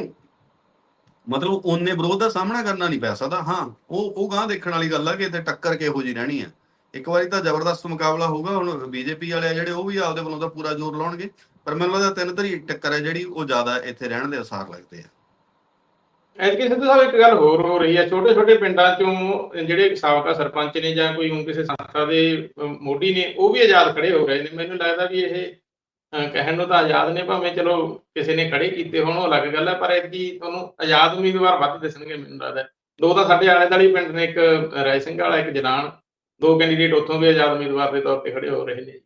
ਮਤਲਬ ਉਹਨੇ ਵਿਰੋਧ ਦਾ ਸਾਹਮਣਾ ਕਰਨਾ ਨਹੀਂ ਪੈ ਸਕਦਾ। ਹਾਂ, ਉਹ ਉਹ ਗਾਂ ਦੇਖਣ ਵਾਲੀ ਗੱਲ ਆ ਕਿ ਇੱਥੇ ਟੱਕਰ ਕਿਹੋ ਜੀ ਰਹਿਣੀ ਆ। ਇੱਕ ਵਾਰੀ ਤਾਂ ਜ਼ਬਰਦਸਤ ਮੁਕਾਬਲਾ ਹੋਊਗਾ, ਹੁਣ ਬੀਜੇਪੀ ਵਾਲੇ ਜਿਹੜੇ, ਉਹ ਵੀ ਆਪਦੇ ਵੱਲੋਂ ਤਾਂ ਪੂਰਾ ਜ਼ੋਰ ਲਾਉਣਗੇ। ਪਰ ਮੈਨੂੰ ਲੱਗਦਾ ਤਿੰਨ ਧਰੀ ਟੱਕਰ ਹੈ ਜਿਹੜੀ, ਉਹ ਜ਼ਿਆਦਾ ਇੱਥੇ ਰਹਿਣ ਦੇ ਅਸਾਰ ਲੱਗਦੇ ਆ। ਐਤਕੀ ਸਿੱਧੂ ਸਾਹਿਬ, ਇੱਕ ਗੱਲ ਹੋਰ ਹੋ ਰਹੀ ਹੈ ਛੋਟੇ ਛੋਟੇ ਪਿੰਡਾਂ ਚੋਂ ਜਿਹੜੇ ਸਾਬਕਾ ਸਰਪੰਚ ਨੇ ਜਾਂ ਕੋਈ ਹੁਣ ਕਿਸੇ ਸੰਸਥਾ ਦੇ ਮੋਢੀ ਨੇ, ਉਹ ਵੀ ਆਜ਼ਾਦ ਖੜੇ ਹੋ ਗਏ ਨੇ। ਮੈਨੂੰ ਲੱਗਦਾ ਵੀ ਇਹ ਕਹਿਣ ਨੂੰ ਤਾਂ ਆਜ਼ਾਦ ਨੇ ਭਾਵੇਂ ਚਲੋ ਕਿਸੇ ਨੇ ਖੜੇ ਕੀਤੇ ਹੋਣ, ਉਹ ਅਲੱਗ ਗੱਲ ਹੈ, ਪਰ ਐਤਕੀ ਤੁਹਾਨੂੰ ਆਜ਼ਾਦ ਉਮੀਦਵਾਰ ਵੱਧ ਦਿਸਣਗੇ ਮੈਨੂੰ ਲੱਗਦਾ ਦੋ ਤਾਂ ਸਾਡੇ ਆਲੇ ਦੁਆਲੇ ਪਿੰਡ ਨੇ, ਇੱਕ ਰਾਏ ਸਿੰਘ ਵਾਲਾ, ਇੱਕ ਜਨਾਨ। ਦੋ ਕੈਂਡੀਡੇਟ ਉੱਥੋਂ ਵੀ ਆਜ਼ਾਦ ਉਮੀਦਵਾਰ ਦੇ ਤੌਰ ਤੇ ਖੜੇ ਹੋ ਰਹੇ ਨੇ।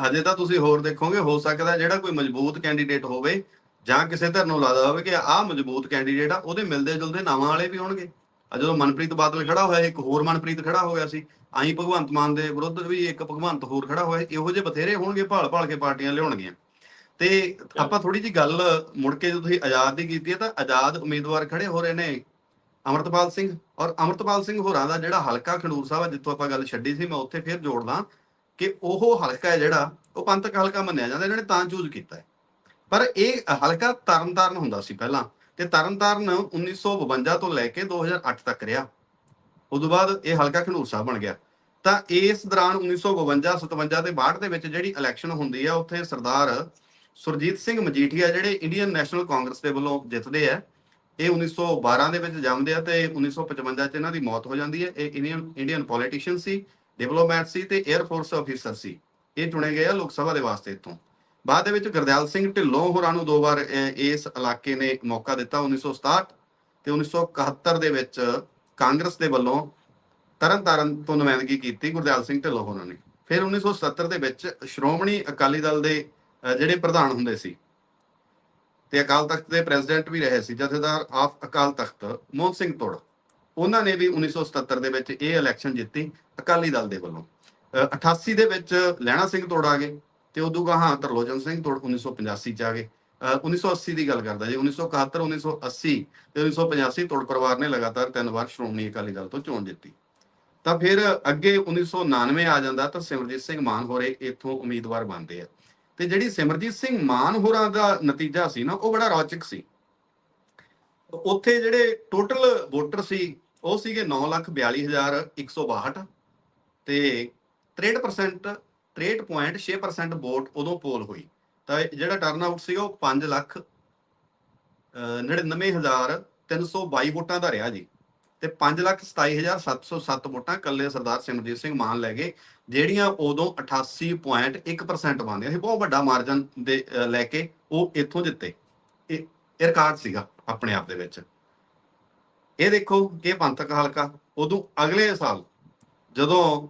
ਹਜੇ ਤਾਂ ਤੁਸੀਂ ਹੋਰ ਦੇਖੋਗੇ, ਹੋ ਸਕਦਾ ਜਿਹੜਾ ਕੋਈ ਮਜ਼ਬੂਤ ਕੈਂਡੀਡੇਟ ਹੋਵੇ, ਜਾਂ ਕਿਸੇ ਧਿਰ ਨੂੰ ਲੱਗਦਾ ਹੋਵੇ ਕਿ ਆਹ ਮਜ਼ਬੂਤ ਕੈਂਡੀਡੇਟ ਆ, ਉਹਦੇ ਮਿਲਦੇ ਜੁਲਦੇ ਨਾਵਾਂ ਵਾਲੇ ਵੀ ਹੋਣਗੇ। ਜਦੋਂ ਮਨਪ੍ਰੀਤ ਬਾਦਲ ਖੜਾ ਹੋਇਆ, ਇੱਕ ਹੋਰ ਮਨਪ੍ਰੀਤ ਖੜਾ ਹੋ ਗਿਆ ਸੀ ਆਈ ਭਗਵੰਤ ਮਾਨ ਦੇ ਵਿਰੁੱਧ ਵੀ ਇੱਕ ਭਗਵੰਤ ਹੋਰ ਖੜਾ ਹੋਇਆ ਇਹੋ ਜਿਹੇ ਬਥੇਰੇ ਹੋਣਗੇ ਭਾਲ ਭਾਲ ਕੇ ਪਾਰਟੀਆਂ ਲਿਆਉਣਗੀਆਂ। ਤੇ ਆਪਾਂ ਥੋੜੀ ਜੀ ਗੱਲ ਮੁੜ ਕੇ ਜਦੋਂ ਤੁਸੀਂ ਆਜ਼ਾਦ ਦੀ ਕੀਤੀ ਹੈ, ਤਾਂ ਆਜ਼ਾਦ ਉਮੀਦਵਾਰ ਖੜੇ ਹੋ ਰਹੇ ਨੇ ਅਮਰਤਪਾਲ ਸਿੰਘ ਔਰ ਅਮਰਤਪਾਲ ਸਿੰਘ ਹੋਰਾਂ ਦਾ ਜਿਹੜਾ ਹਲਕਾ ਖਡੂਰ ਸਾਹਿਬ ਆ, ਜਿੱਥੋਂ ਆਪਾਂ ਗੱਲ ਛੱਡੀ ਸੀ, ਮੈਂ ਉੱਥੇ ਫਿਰ ਜੋੜਦਾ ਕਿ ਉਹ ਹਲਕਾ ਹੈ ਜਿਹੜਾ, ਉਹ ਪੰਥਕ ਹਲਕਾ ਮੰਨਿਆ ਜਾਂਦਾ ਇਹਨਾਂ ਨੇ ਤਾਂ ਚੂਜ਼ ਕੀਤਾ ਹੈ। ਪਰ ਇਹ ਹਲਕਾ ਤਰਨਤਾਰਨ ਹੁੰਦਾ ਸੀ ਪਹਿਲਾਂ, ਤੇ ਤਰਨਤਾਰਨ 1952 ਤੋਂ ਲੈ ਕੇ 2008 ਤੱਕ ਰਿਹਾ। ਉਦੋਂ ਬਾਅਦ ਇਹ ਹਲਕਾ ਖਡੂਰ ਸਾਹਿਬ ਬਣ ਗਿਆ। ਤਾਂ ਇਸ ਦੌਰਾਨ 1952 57 ਤੇ 62 ਦੇ ਵਿੱਚ ਜਿਹੜੀ ਇਲੈਕਸ਼ਨ ਹੁੰਦੀ ਆ, ਉੱਥੇ ਸਰਦਾਰ ਸੁਰਜੀਤ ਸਿੰਘ ਮਜੀਠੀਆ ਜਿਹੜੇ ਇੰਡੀਅਨ ਨੈਸ਼ਨਲ ਕਾਂਗਰਸ ਦੇ ਵੱਲੋਂ ਜਿੱਤਦੇ ਆ, ਇਹ 1912 ਦੇ ਵਿੱਚ ਜੰਮਦੇ ਆ ਤੇ 1955 ਚ ਇਹਨਾਂ ਦੀ ਮੌਤ ਹੋ ਜਾਂਦੀ ਹੈ ਇਹ ਇੰਡੀਅਨ ਇੰਡੀਅਨ ਪੋਲੀਟੀਸ਼ੀਅਨ ਸੀ ਡਿਪਲੋਮੈਟ ਸੀ ਤੇ 에ਅਰ ਫੋਰਸ ਅਫੀਸਰ ਸੀ। ਇਹ ਚੁਣੇ ਗਏ ਆ ਲੋਕ ਸਭਾ ਦੇ ਵਾਸਤੇ ਇੱਥੋਂ। ਬਾਅਦ ਦੇ ਵਿੱਚ ਗੁਰਦਿਆਲ ਸਿੰਘ ਢਿੱਲੋਂ ਹੋਰਾਂ ਨੂੰ ਦੋ ਵਾਰ ਇਸ ਇਲਾਕੇ ਨੇ ਮੌਕਾ ਦਿੱਤਾ 1967 ਤੇ 1971 ਦੇ ਵਿੱਚ ਕਾਂਗਰਸ ਦੇ ਵੱਲੋਂ ਤਰਨਤਾਰਨ ਤੋਂ ਨੁਮਾਇੰਦਗੀ ਕੀਤੀ, ਗੁਰਦਿਆਲ ਸਿੰਘ ਢਿੱਲੋਂ ਹੋਰਾਂ ਨੇ। ਫਿਰ 1970 ਦੇ ਵਿੱਚ ਸ਼੍ਰੋਮਣੀ ਅਕਾਲੀ ਦਲ ਦੇ ਜਿਹੜੇ ਪ੍ਰਧਾਨ ਹੁੰਦੇ ਸੀ, ਤੇ ਅਕਾਲ ਤਖਤ ਦੇ ਪ੍ਰੈਜ਼ੀਡੈਂਟ ਵੀ ਰਹੇ ਸੀ, ਜਥੇਦਾਰ ਆਫ ਅਕਾਲ ਤਖਤ ਮੋਹਨ ਸਿੰਘ ਤੋੜ। ਉਹਨਾਂ ਨੇ ਵੀ 1977 ਦੇ ਵਿੱਚ ਇਹ ਇਲੈਕਸ਼ਨ ਜਿੱਤੀ ਅਕਾਲੀ ਦਲ ਦੇ ਵੱਲੋਂ। ਅਹ 88 ਦੇ ਵਿੱਚ ਲਹਿਣਾ ਸਿੰਘ ਤੋੜ ਆ ਗਏ, ਤੇ ਉਦੋਂ ਗਾਹਾਂ ਤਰਲੋਚਨ ਸਿੰਘ ਤੋੜ 1985 ਚ ਆ ਗਏ। 1980 ਦੀ ਗੱਲ ਕਰਦਾ ਜੀ 1971 1980 ਤੇ 1985 ਤੋੜ ਪਰਿਵਾਰ ਨੇ ਲਗਾਤਾਰ ਤਿੰਨ ਵਾਰ ਸ਼੍ਰੋਮਣੀ ਅਕਾਲੀ ਦਲ ਤੋਂ ਚੋਣ ਜਿੱਤੀ। ਤਾਂ ਫਿਰ ਅੱਗੇ 1999 ਆ ਜਾਂਦਾ ਤਾਂ ਸਿਮਰਜੀਤ ਸਿੰਘ ਮਾਨ ਹੋਰੇ ਇੱਥੋਂ ਉਮੀਦਵਾਰ ਬਣਦੇ ਆ। ਤੇ ਜਿਹੜੀ ਸਿਮਰਜੀਤ ਸਿੰਘ ਮਾਨ ਹੋਰਾਂ ਦਾ ਨਤੀਜਾ ਸੀ ਨਾ, ਉਹ ਬੜਾ ਰੌਚਕ ਸੀ। ਉੱਥੇ ਜਿਹੜੇ ਟੋਟਲ ਵੋਟਰ ਸੀ, ਉਹ ਸੀਗੇ 942162 ਤੇ 63% 63.6% ਵੋਟ ਉਦੋਂ ਪੋਲ ਹੋਈ। ਤਾਂ ਇਹ ਜਿਹੜਾ ਟਰਨ ਆਊਟ ਸੀਗਾ ਉਹ 5 ਲੱਖ, ਅਹ 99322 ਵੋਟਾਂ ਦਾ ਰਿਹਾ ਜੀ। ਤੇ 527707 ਵੋਟਾਂ ਕੱਲੇ ਸਰਦਾਰ ਸਿਮਰਜੀਤ ਸਿੰਘ ਮਾਨ ਲੈ ਗਏ, ਜਿਹੜੀਆਂ ਉਦੋਂ 88.1% ਬਣਦੀਆਂ ਸੀ ਬਹੁਤ ਵੱਡਾ ਮਾਰਜਨ ਦੇ ਲੈ ਕੇ ਉਹ ਇੱਥੋਂ ਜਿੱਤੇ। ਇਹ ਰਿਕਾਰਡ ਸੀਗਾ ਆਪਣੇ ਆਪ ਦੇ ਵਿੱਚ। ਇਹ ਦੇਖੋ ਕਿ ਇਹ ਪੰਥਕ ਹਲਕਾ, ਉਦੋਂ ਅਗਲੇ ਸਾਲ ਜਦੋਂ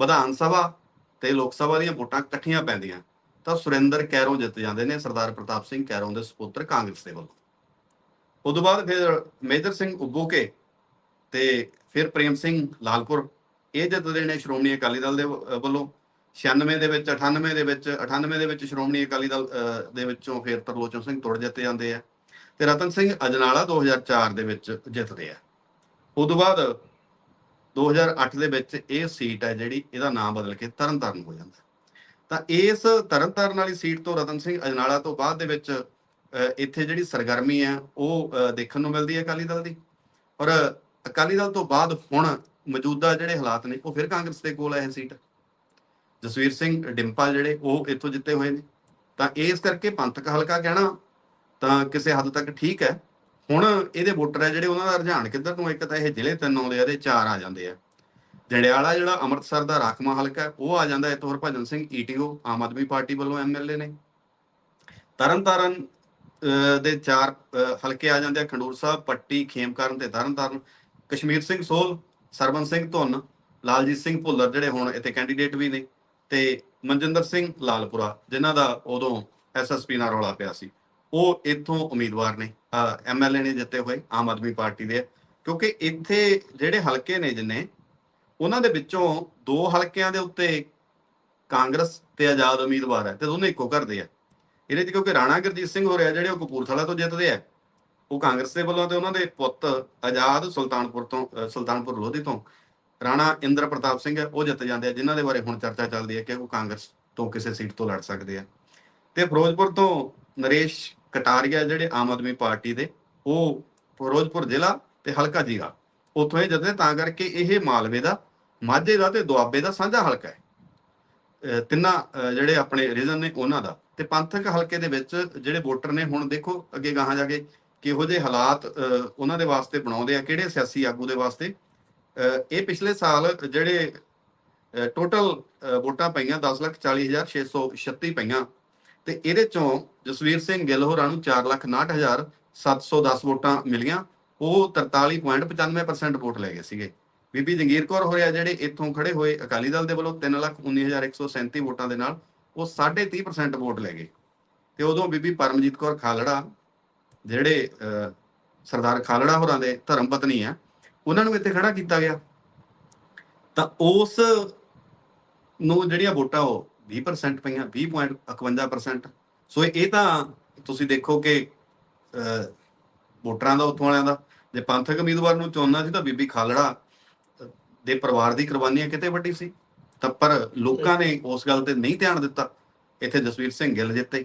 ਵਿਧਾਨ ਸਭਾ ਤੇ ਲੋਕ ਸਭਾ ਦੀਆਂ ਵੋਟਾਂ ਇਕੱਠੀਆਂ ਪੈਂਦੀਆਂ ਤਾਂ ਸੁਰਿੰਦਰ ਕੈਰੋਂ ਜਿੱਤ ਜਾਂਦੇ ਨੇ, ਸਰਦਾਰ ਪ੍ਰਤਾਪ ਸਿੰਘ ਕੈਰੋਂ ਦੇ ਸੁਪੁੱਤਰ ਕਾਂਗਰਸ ਦੇ ਵੱਲੋਂ। ਉਦੋਂ ਬਾਅਦ ਫਿਰ ਮੇਜਰ ਸਿੰਘ ਉੱਬੂਕੇ ਤੇ ਫਿਰ ਪ੍ਰੇਮ ਸਿੰਘ ਲਾਲਪੁਰ, ਇਹ ਜਿੱਤਦੇ ਨੇ ਸ਼੍ਰੋਮਣੀ ਅਕਾਲੀ ਦਲ ਦੇ ਵੱਲੋਂ। 96 ਦੇ ਵਿੱਚ 98 ਦੇ ਵਿੱਚ 98 ਦੇ ਵਿੱਚ ਸ਼੍ਰੋਮਣੀ ਅਕਾਲੀ ਦਲ ਦੇ ਵਿੱਚੋਂ ਫਿਰ ਤਰਲੋਚਨ ਸਿੰਘ ਤੁਰ ਜਿੱਤੇ ਜਾਂਦੇ ਆ ਤੇ ਰਤਨ ਸਿੰਘ ਅਜਨਾਲਾ 2004 ਦੇ ਵਿੱਚ ਜਿੱਤਦੇ ਆ। ਉਦੋਂ ਬਾਅਦ 2008 ਦੇ ਵਿੱਚ ਇਹ ਸੀਟ ਹੈ ਜਿਹੜੀ, ਇਹਦਾ ਨਾਮ ਬਦਲ ਕੇ ਤਰਨਤਾਰਨ ਹੋ ਜਾਂਦਾ। ਤਾਂ ਇਸ ਤਰਨਤਾਰਨ ਵਾਲੀ ਸੀਟ ਤੋਂ ਰਤਨ ਸਿੰਘ ਅਜਨਾਲਾ ਤੋਂ ਬਾਅਦ ਦੇ ਵਿੱਚ ਇੱਥੇ ਜਿਹੜੀ ਸਰਗਰਮੀ ਹੈ, ਉਹ ਦੇਖਣ ਨੂੰ ਮਿਲਦੀ ਹੈ ਅਕਾਲੀ ਦਲ ਦੀ। ਔਰ ਅਕਾਲੀ ਦਲ ਤੋਂ ਬਾਅਦ ਹੁਣ ਮੌਜੂਦਾ ਜਿਹੜੇ ਹਾਲਾਤ ਨੇ, ਉਹ ਫਿਰ ਕਾਂਗਰਸ ਦੇ ਕੋਲ ਹੈ ਇਹ ਸੀਟ। ਜਸਵੀਰ ਸਿੰਘ ਡਿੰਪਾ ਜਿਹੜੇ, ਉਹ ਇੱਥੋਂ ਜਿੱਤੇ ਹੋਏ ਨੇ। ਤਾਂ ਇਸ ਕਰਕੇ ਪੰਥਕ ਹਲਕਾ ਕਹਿਣਾ ਤਾਂ ਕਿਸੇ ਹੱਦ ਤੱਕ ਠੀਕ ਹੈ। ਹੁਣ ਇਹਦੇ ਵੋਟਰ ਹੈ ਜਿਹੜੇ, ਉਹਨਾਂ ਦਾ ਰੁਝਾਨ ਕਿੱਧਰ ਨੂੰ ਇੱਕ ਤਾਂ ਇਹ ਜ਼ਿਲ੍ਹੇ ਤਿੰਨ ਆਉਂਦੇ ਆ, ਇਹਦੇ ਚਾਰ ਆ ਜਾਂਦੇ ਆ। ਜੰਡਿਆਲਾ ਜਿਹੜਾ ਅੰਮ੍ਰਿਤਸਰ ਦਾ ਰਾਖਮਾ ਹਲਕਾ ਉਹ ਆ ਜਾਂਦਾ ਹੈ ਤੋਂ ਹਰਭਜਨ ਸਿੰਘ ਈਟੀਓ ਆਮ ਆਦਮੀ ਪਾਰਟੀ ਵੱਲੋਂ ਐਮਐਲਏ ਨੇ। ਤਰਨਤਾਰਨ ਅਹ, ਦੇ ਚਾਰ ਹਲਕੇ ਆ ਜਾਂਦੇ ਆ ਖੰਡੂਰ ਸਾਹਿਬ ਪੱਟੀ ਖੇਮਕਰਨ ਤੇ ਤਰਨਤਾਰਨ। ਕਸ਼ਮੀਰ ਸਿੰਘ ਸੋਲ ਸਰਵਨ ਸਿੰਘ ਧੁੰਨ ਲਾਲਜੀਤ ਸਿੰਘ ਭੁੱਲਰ ਜਿਹੜੇ ਹੁਣ ਇੱਥੇ ਕੈਂਡੀਡੇਟ ਵੀ ਨੇ ਤੇ ਮਨਜਿੰਦਰ ਸਿੰਘ ਲਾਲਪੁਰਾ ਜਿਨ੍ਹਾਂ ਦਾ ਉਦੋਂ ਐਸਐਸਪੀ ਨਾਲ ਰੌਲਾ ਪਿਆ ਸੀ। ਉਹ ਇੱਥੋਂ ਉਮੀਦਵਾਰ ਨੇ ਐਮਐਲਏ ਨੇ ਜਿੱਤੇ ਹੋਏ ਆਮ ਆਦਮੀ ਪਾਰਟੀ ਦੇ। ਕਿਉਂਕਿ ਇੱਥੇ ਜਿਹੜੇ ਹਲਕੇ ਨੇ ਜਿੰਨੇ ਉਹਨਾਂ ਦੇ ਵਿੱਚੋਂ ਦੋ ਹਲਕਿਆਂ ਦੇ ਉੱਤੇ ਕਾਂਗਰਸ ਤੇ ਆਜ਼ਾਦ ਉਮੀਦਵਾਰ ਹੈ ਤੇ ਦੋਨੇ ਇੱਕੋ ਘਰ ਦੇ ਆ। ਇਹਦੇ ਚ ਕਿਉਂਕਿ ਰਾਣਾ ਗੁਰਜੀਤ ਸਿੰਘ ਹੋ ਰਿਹਾ ਜਿਹੜੇ ਉਹ ਕਪੂਰਥਲਾ ਤੋਂ ਜਿੱਤਦੇ ਆ, ਉਹ ਕਾਂਗਰਸ ਦੇ ਵੱਲੋਂ ਤੇ ਉਹਨਾਂ ਦੇ ਪੁੱਤ ਆਜ਼ਾਦ ਸੁਲਤਾਨਪੁਰ ਤੋਂ ਸੁਲਤਾਨਪੁਰ ਲੋਧੀ ਤੋਂ ਰਾਣਾ ਇੰਦਰ ਪ੍ਰਤਾਪ ਸਿੰਘ ਹੈ ਉਹ ਜਿੱਤ ਜਾਂਦੇ ਆ, ਜਿਨ੍ਹਾਂ ਦੇ ਬਾਰੇ ਹੁਣ ਚਰਚਾ ਚੱਲਦੀ ਹੈ ਕਿ ਉਹ ਕਾਂਗਰਸ ਤੋਂ ਕਿਸੇ ਸੀਟ ਤੋਂ ਲੜ ਸਕਦੇ ਆ। ਤੇ ਫਿਰੋਜ਼ਪੁਰ ਤੋਂ ਨਰੇਸ਼ ਕਟਾਰੀਆ ਜਿਹੜੇ ਆਮ ਆਦਮੀ ਪਾਰਟੀ ਦੇ, ਉਹ ਫਿਰੋਜ਼ਪੁਰ ਜ਼ਿਲ੍ਹਾ ਤੇ ਹਲਕਾ ਜੀਰਾ ਉੱਥੋਂ ਇਹ ਜਿੱਤਦੇ ਤਾਂ ਕਰਕੇ ਇਹ ਮਾਲਵੇ ਦਾ ਮਾਝੇ ਦਾ ਤੇ ਦੁਆਬੇ ਦਾ ਸਾਂਝਾ ਹਲਕਾ ਹੈ। ਤਿੰਨਾਂ ਜਿਹੜੇ ਆਪਣੇ ਰੀਜਨ ਨੇ ਉਹਨਾਂ ਦਾ। ਤੇ ਪੰਥਕ ਹਲਕੇ ਦੇ ਵਿੱਚ ਜਿਹੜੇ ਵੋਟਰ ਨੇ ਹੁਣ ਦੇਖੋ ਅੱਗੇ ਗਾਹਾਂ ਜਾ ਕੇ ਕਿਹੋ ਜਿਹੇ ਹਾਲਾਤ ਉਹਨਾਂ ਦੇ ਵਾਸਤੇ ਬਣਾਉਂਦੇ ਆ ਕਿਹੜੇ ਸਿਆਸੀ ਆਗੂ ਦੇ ਵਾਸਤੇ। ਅਹ, ਇਹ ਪਿਛਲੇ ਸਾਲ ਜਿਹੜੇ ਟੋਟਲ ਵੋਟਾਂ ਪਈਆਂ 1040636 ਪਈਆਂ। ਤੇ ਇਹਦੇ ਚੋਂ ਜਸਵੀਰ ਸਿੰਘ ਗਿੱਲ ਹੋਰਾਂ ਨੂੰ 469710 ਵੋਟਾਂ ਮਿਲੀਆਂ। ਉਹ 43.95% ਵੋਟ ਲੈ ਗਏ ਸੀਗੇ। ਬੀਬੀ ਜੰਗੀਰ ਕੌਰ ਹੋਇਆ ਜਿਹੜੇ ਇੱਥੋਂ ਖੜੇ ਹੋਏ ਅਕਾਲੀ ਦਲ ਦੇ ਵੱਲੋਂ 319137 ਵੋਟਾਂ ਦੇ ਨਾਲ ਉਹ 30.5% ਵੋਟ ਲੈ ਗਏ। ਤੇ ਉਦੋਂ ਬੀਬੀ ਪਰਮਜੀਤ ਕੌਰ ਖਾਲੜਾ, ਜਿਹੜੇ ਸਰਦਾਰ ਖਾਲੜਾ ਹੋਰਾਂ ਦੇ ਧਰਮ ਪਤਨੀ ਆ, ਉਹਨਾਂ ਨੂੰ ਇੱਥੇ ਖੜਾ ਕੀਤਾ ਗਿਆ। ਤਾਂ ਉਸ ਨੂੰ ਜਿਹੜੀਆਂ ਵੋਟਾਂ ਉਹ 20% ਪਈਆਂ 20.51% ਸੋ ਇਹ ਤਾਂ ਤੁਸੀਂ ਦੇਖੋ ਕਿ ਵੋਟਰਾਂ ਦਾ, ਉੱਥੋਂ ਵਾਲਿਆਂ ਦਾ। ਜੇ ਪੰਥਕ ਉਮੀਦਵਾਰ ਨੂੰ ਚੁਣਨਾ ਸੀ ਤਾਂ ਬੀਬੀ ਖਾਲੜਾ ਦੇ ਪਰਿਵਾਰ ਦੀ ਕੁਰਬਾਨੀਆਂ ਕਿਤੇ ਵੱਡੀ ਸੀ? ਤਾਂ ਪਰ ਲੋਕਾਂ ਨੇ ਉਸ ਗੱਲ ਤੇ ਨਹੀਂ ਧਿਆਨ ਦਿੱਤਾ। ਇੱਥੇ ਜਸਵੀਰ ਸਿੰਘ ਗਿੱਲ ਜਿੱਤੇ।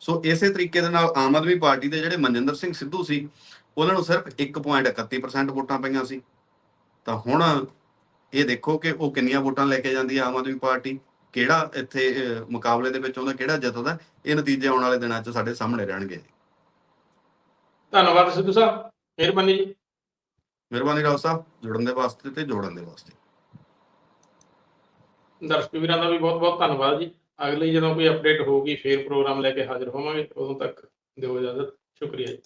ਸੋ ਇਸੇ ਤਰੀਕੇ ਦੇ ਨਾਲ ਆਮ ਆਦਮੀ ਪਾਰਟੀ ਦੇ ਜਿਹੜੇ ਮਨਜਿੰਦਰ ਸਿੰਘ ਸਿੱਧੂ ਸੀ, ਉਹਨਾਂ ਨੂੰ ਸਿਰਫ 1.31% ਵੋਟਾਂ ਪਈਆਂ ਸੀ। ਤਾਂ ਹੁਣ ਇਹ ਦੇਖੋ ਕਿ ਉਹ ਕਿੰਨੀਆਂ ਵੋਟਾਂ ਲੈ ਕੇ ਜਾਂਦੀ ਹੈ ਆਮ ਆਦਮੀ ਪਾਰਟੀ। ਕਿਹੜਾ ਇੱਥੇ ਮੁਕਾਬਲੇ ਦੇ ਵਿੱਚ ਆਉਂਦਾ ਕਿਹੜਾ ਜਿੱਤਦਾ ਇਹ ਨਤੀਜੇ ਆਉਣ ਵਾਲੇ ਦਿਨਾਂ 'ਚ ਸਾਡੇ ਸਾਹਮਣੇ ਰਹਿਣਗੇ। ਧੰਨਵਾਦ ਸਿੱਧੂ ਸਾਹਿਬ। ਮਿਹਰਬਾਨੀ ਜੀ। ਮਿਹਰਬਾਨੀ ਰਾਓ ਸਾਹਿਬ, ਜੁੜਨ ਦੇ ਵਾਸਤੇ ਤੇ ਜੋੜਨ ਦੇ ਵਾਸਤੇ। ਦਰਸ਼ਕ ਵੀਰਾਂ ਦਾ ਵੀ ਬਹੁਤ ਬਹੁਤ ਧੰਨਵਾਦ ਜੀ। ਅਗਲੀ ਜਦੋਂ ਕੋਈ ਅਪਡੇਟ ਹੋਊਗੀ, ਫੇਰ ਪ੍ਰੋਗਰਾਮ ਲੈ ਕੇ ਹਾਜ਼ਰ ਹੋਵਾਂਗੇ, ਉਦੋਂ ਤੱਕ ਦਿਓ ਇਜਾਜ਼ਤ। ਸ਼ੁਕਰੀਆ ਜੀ।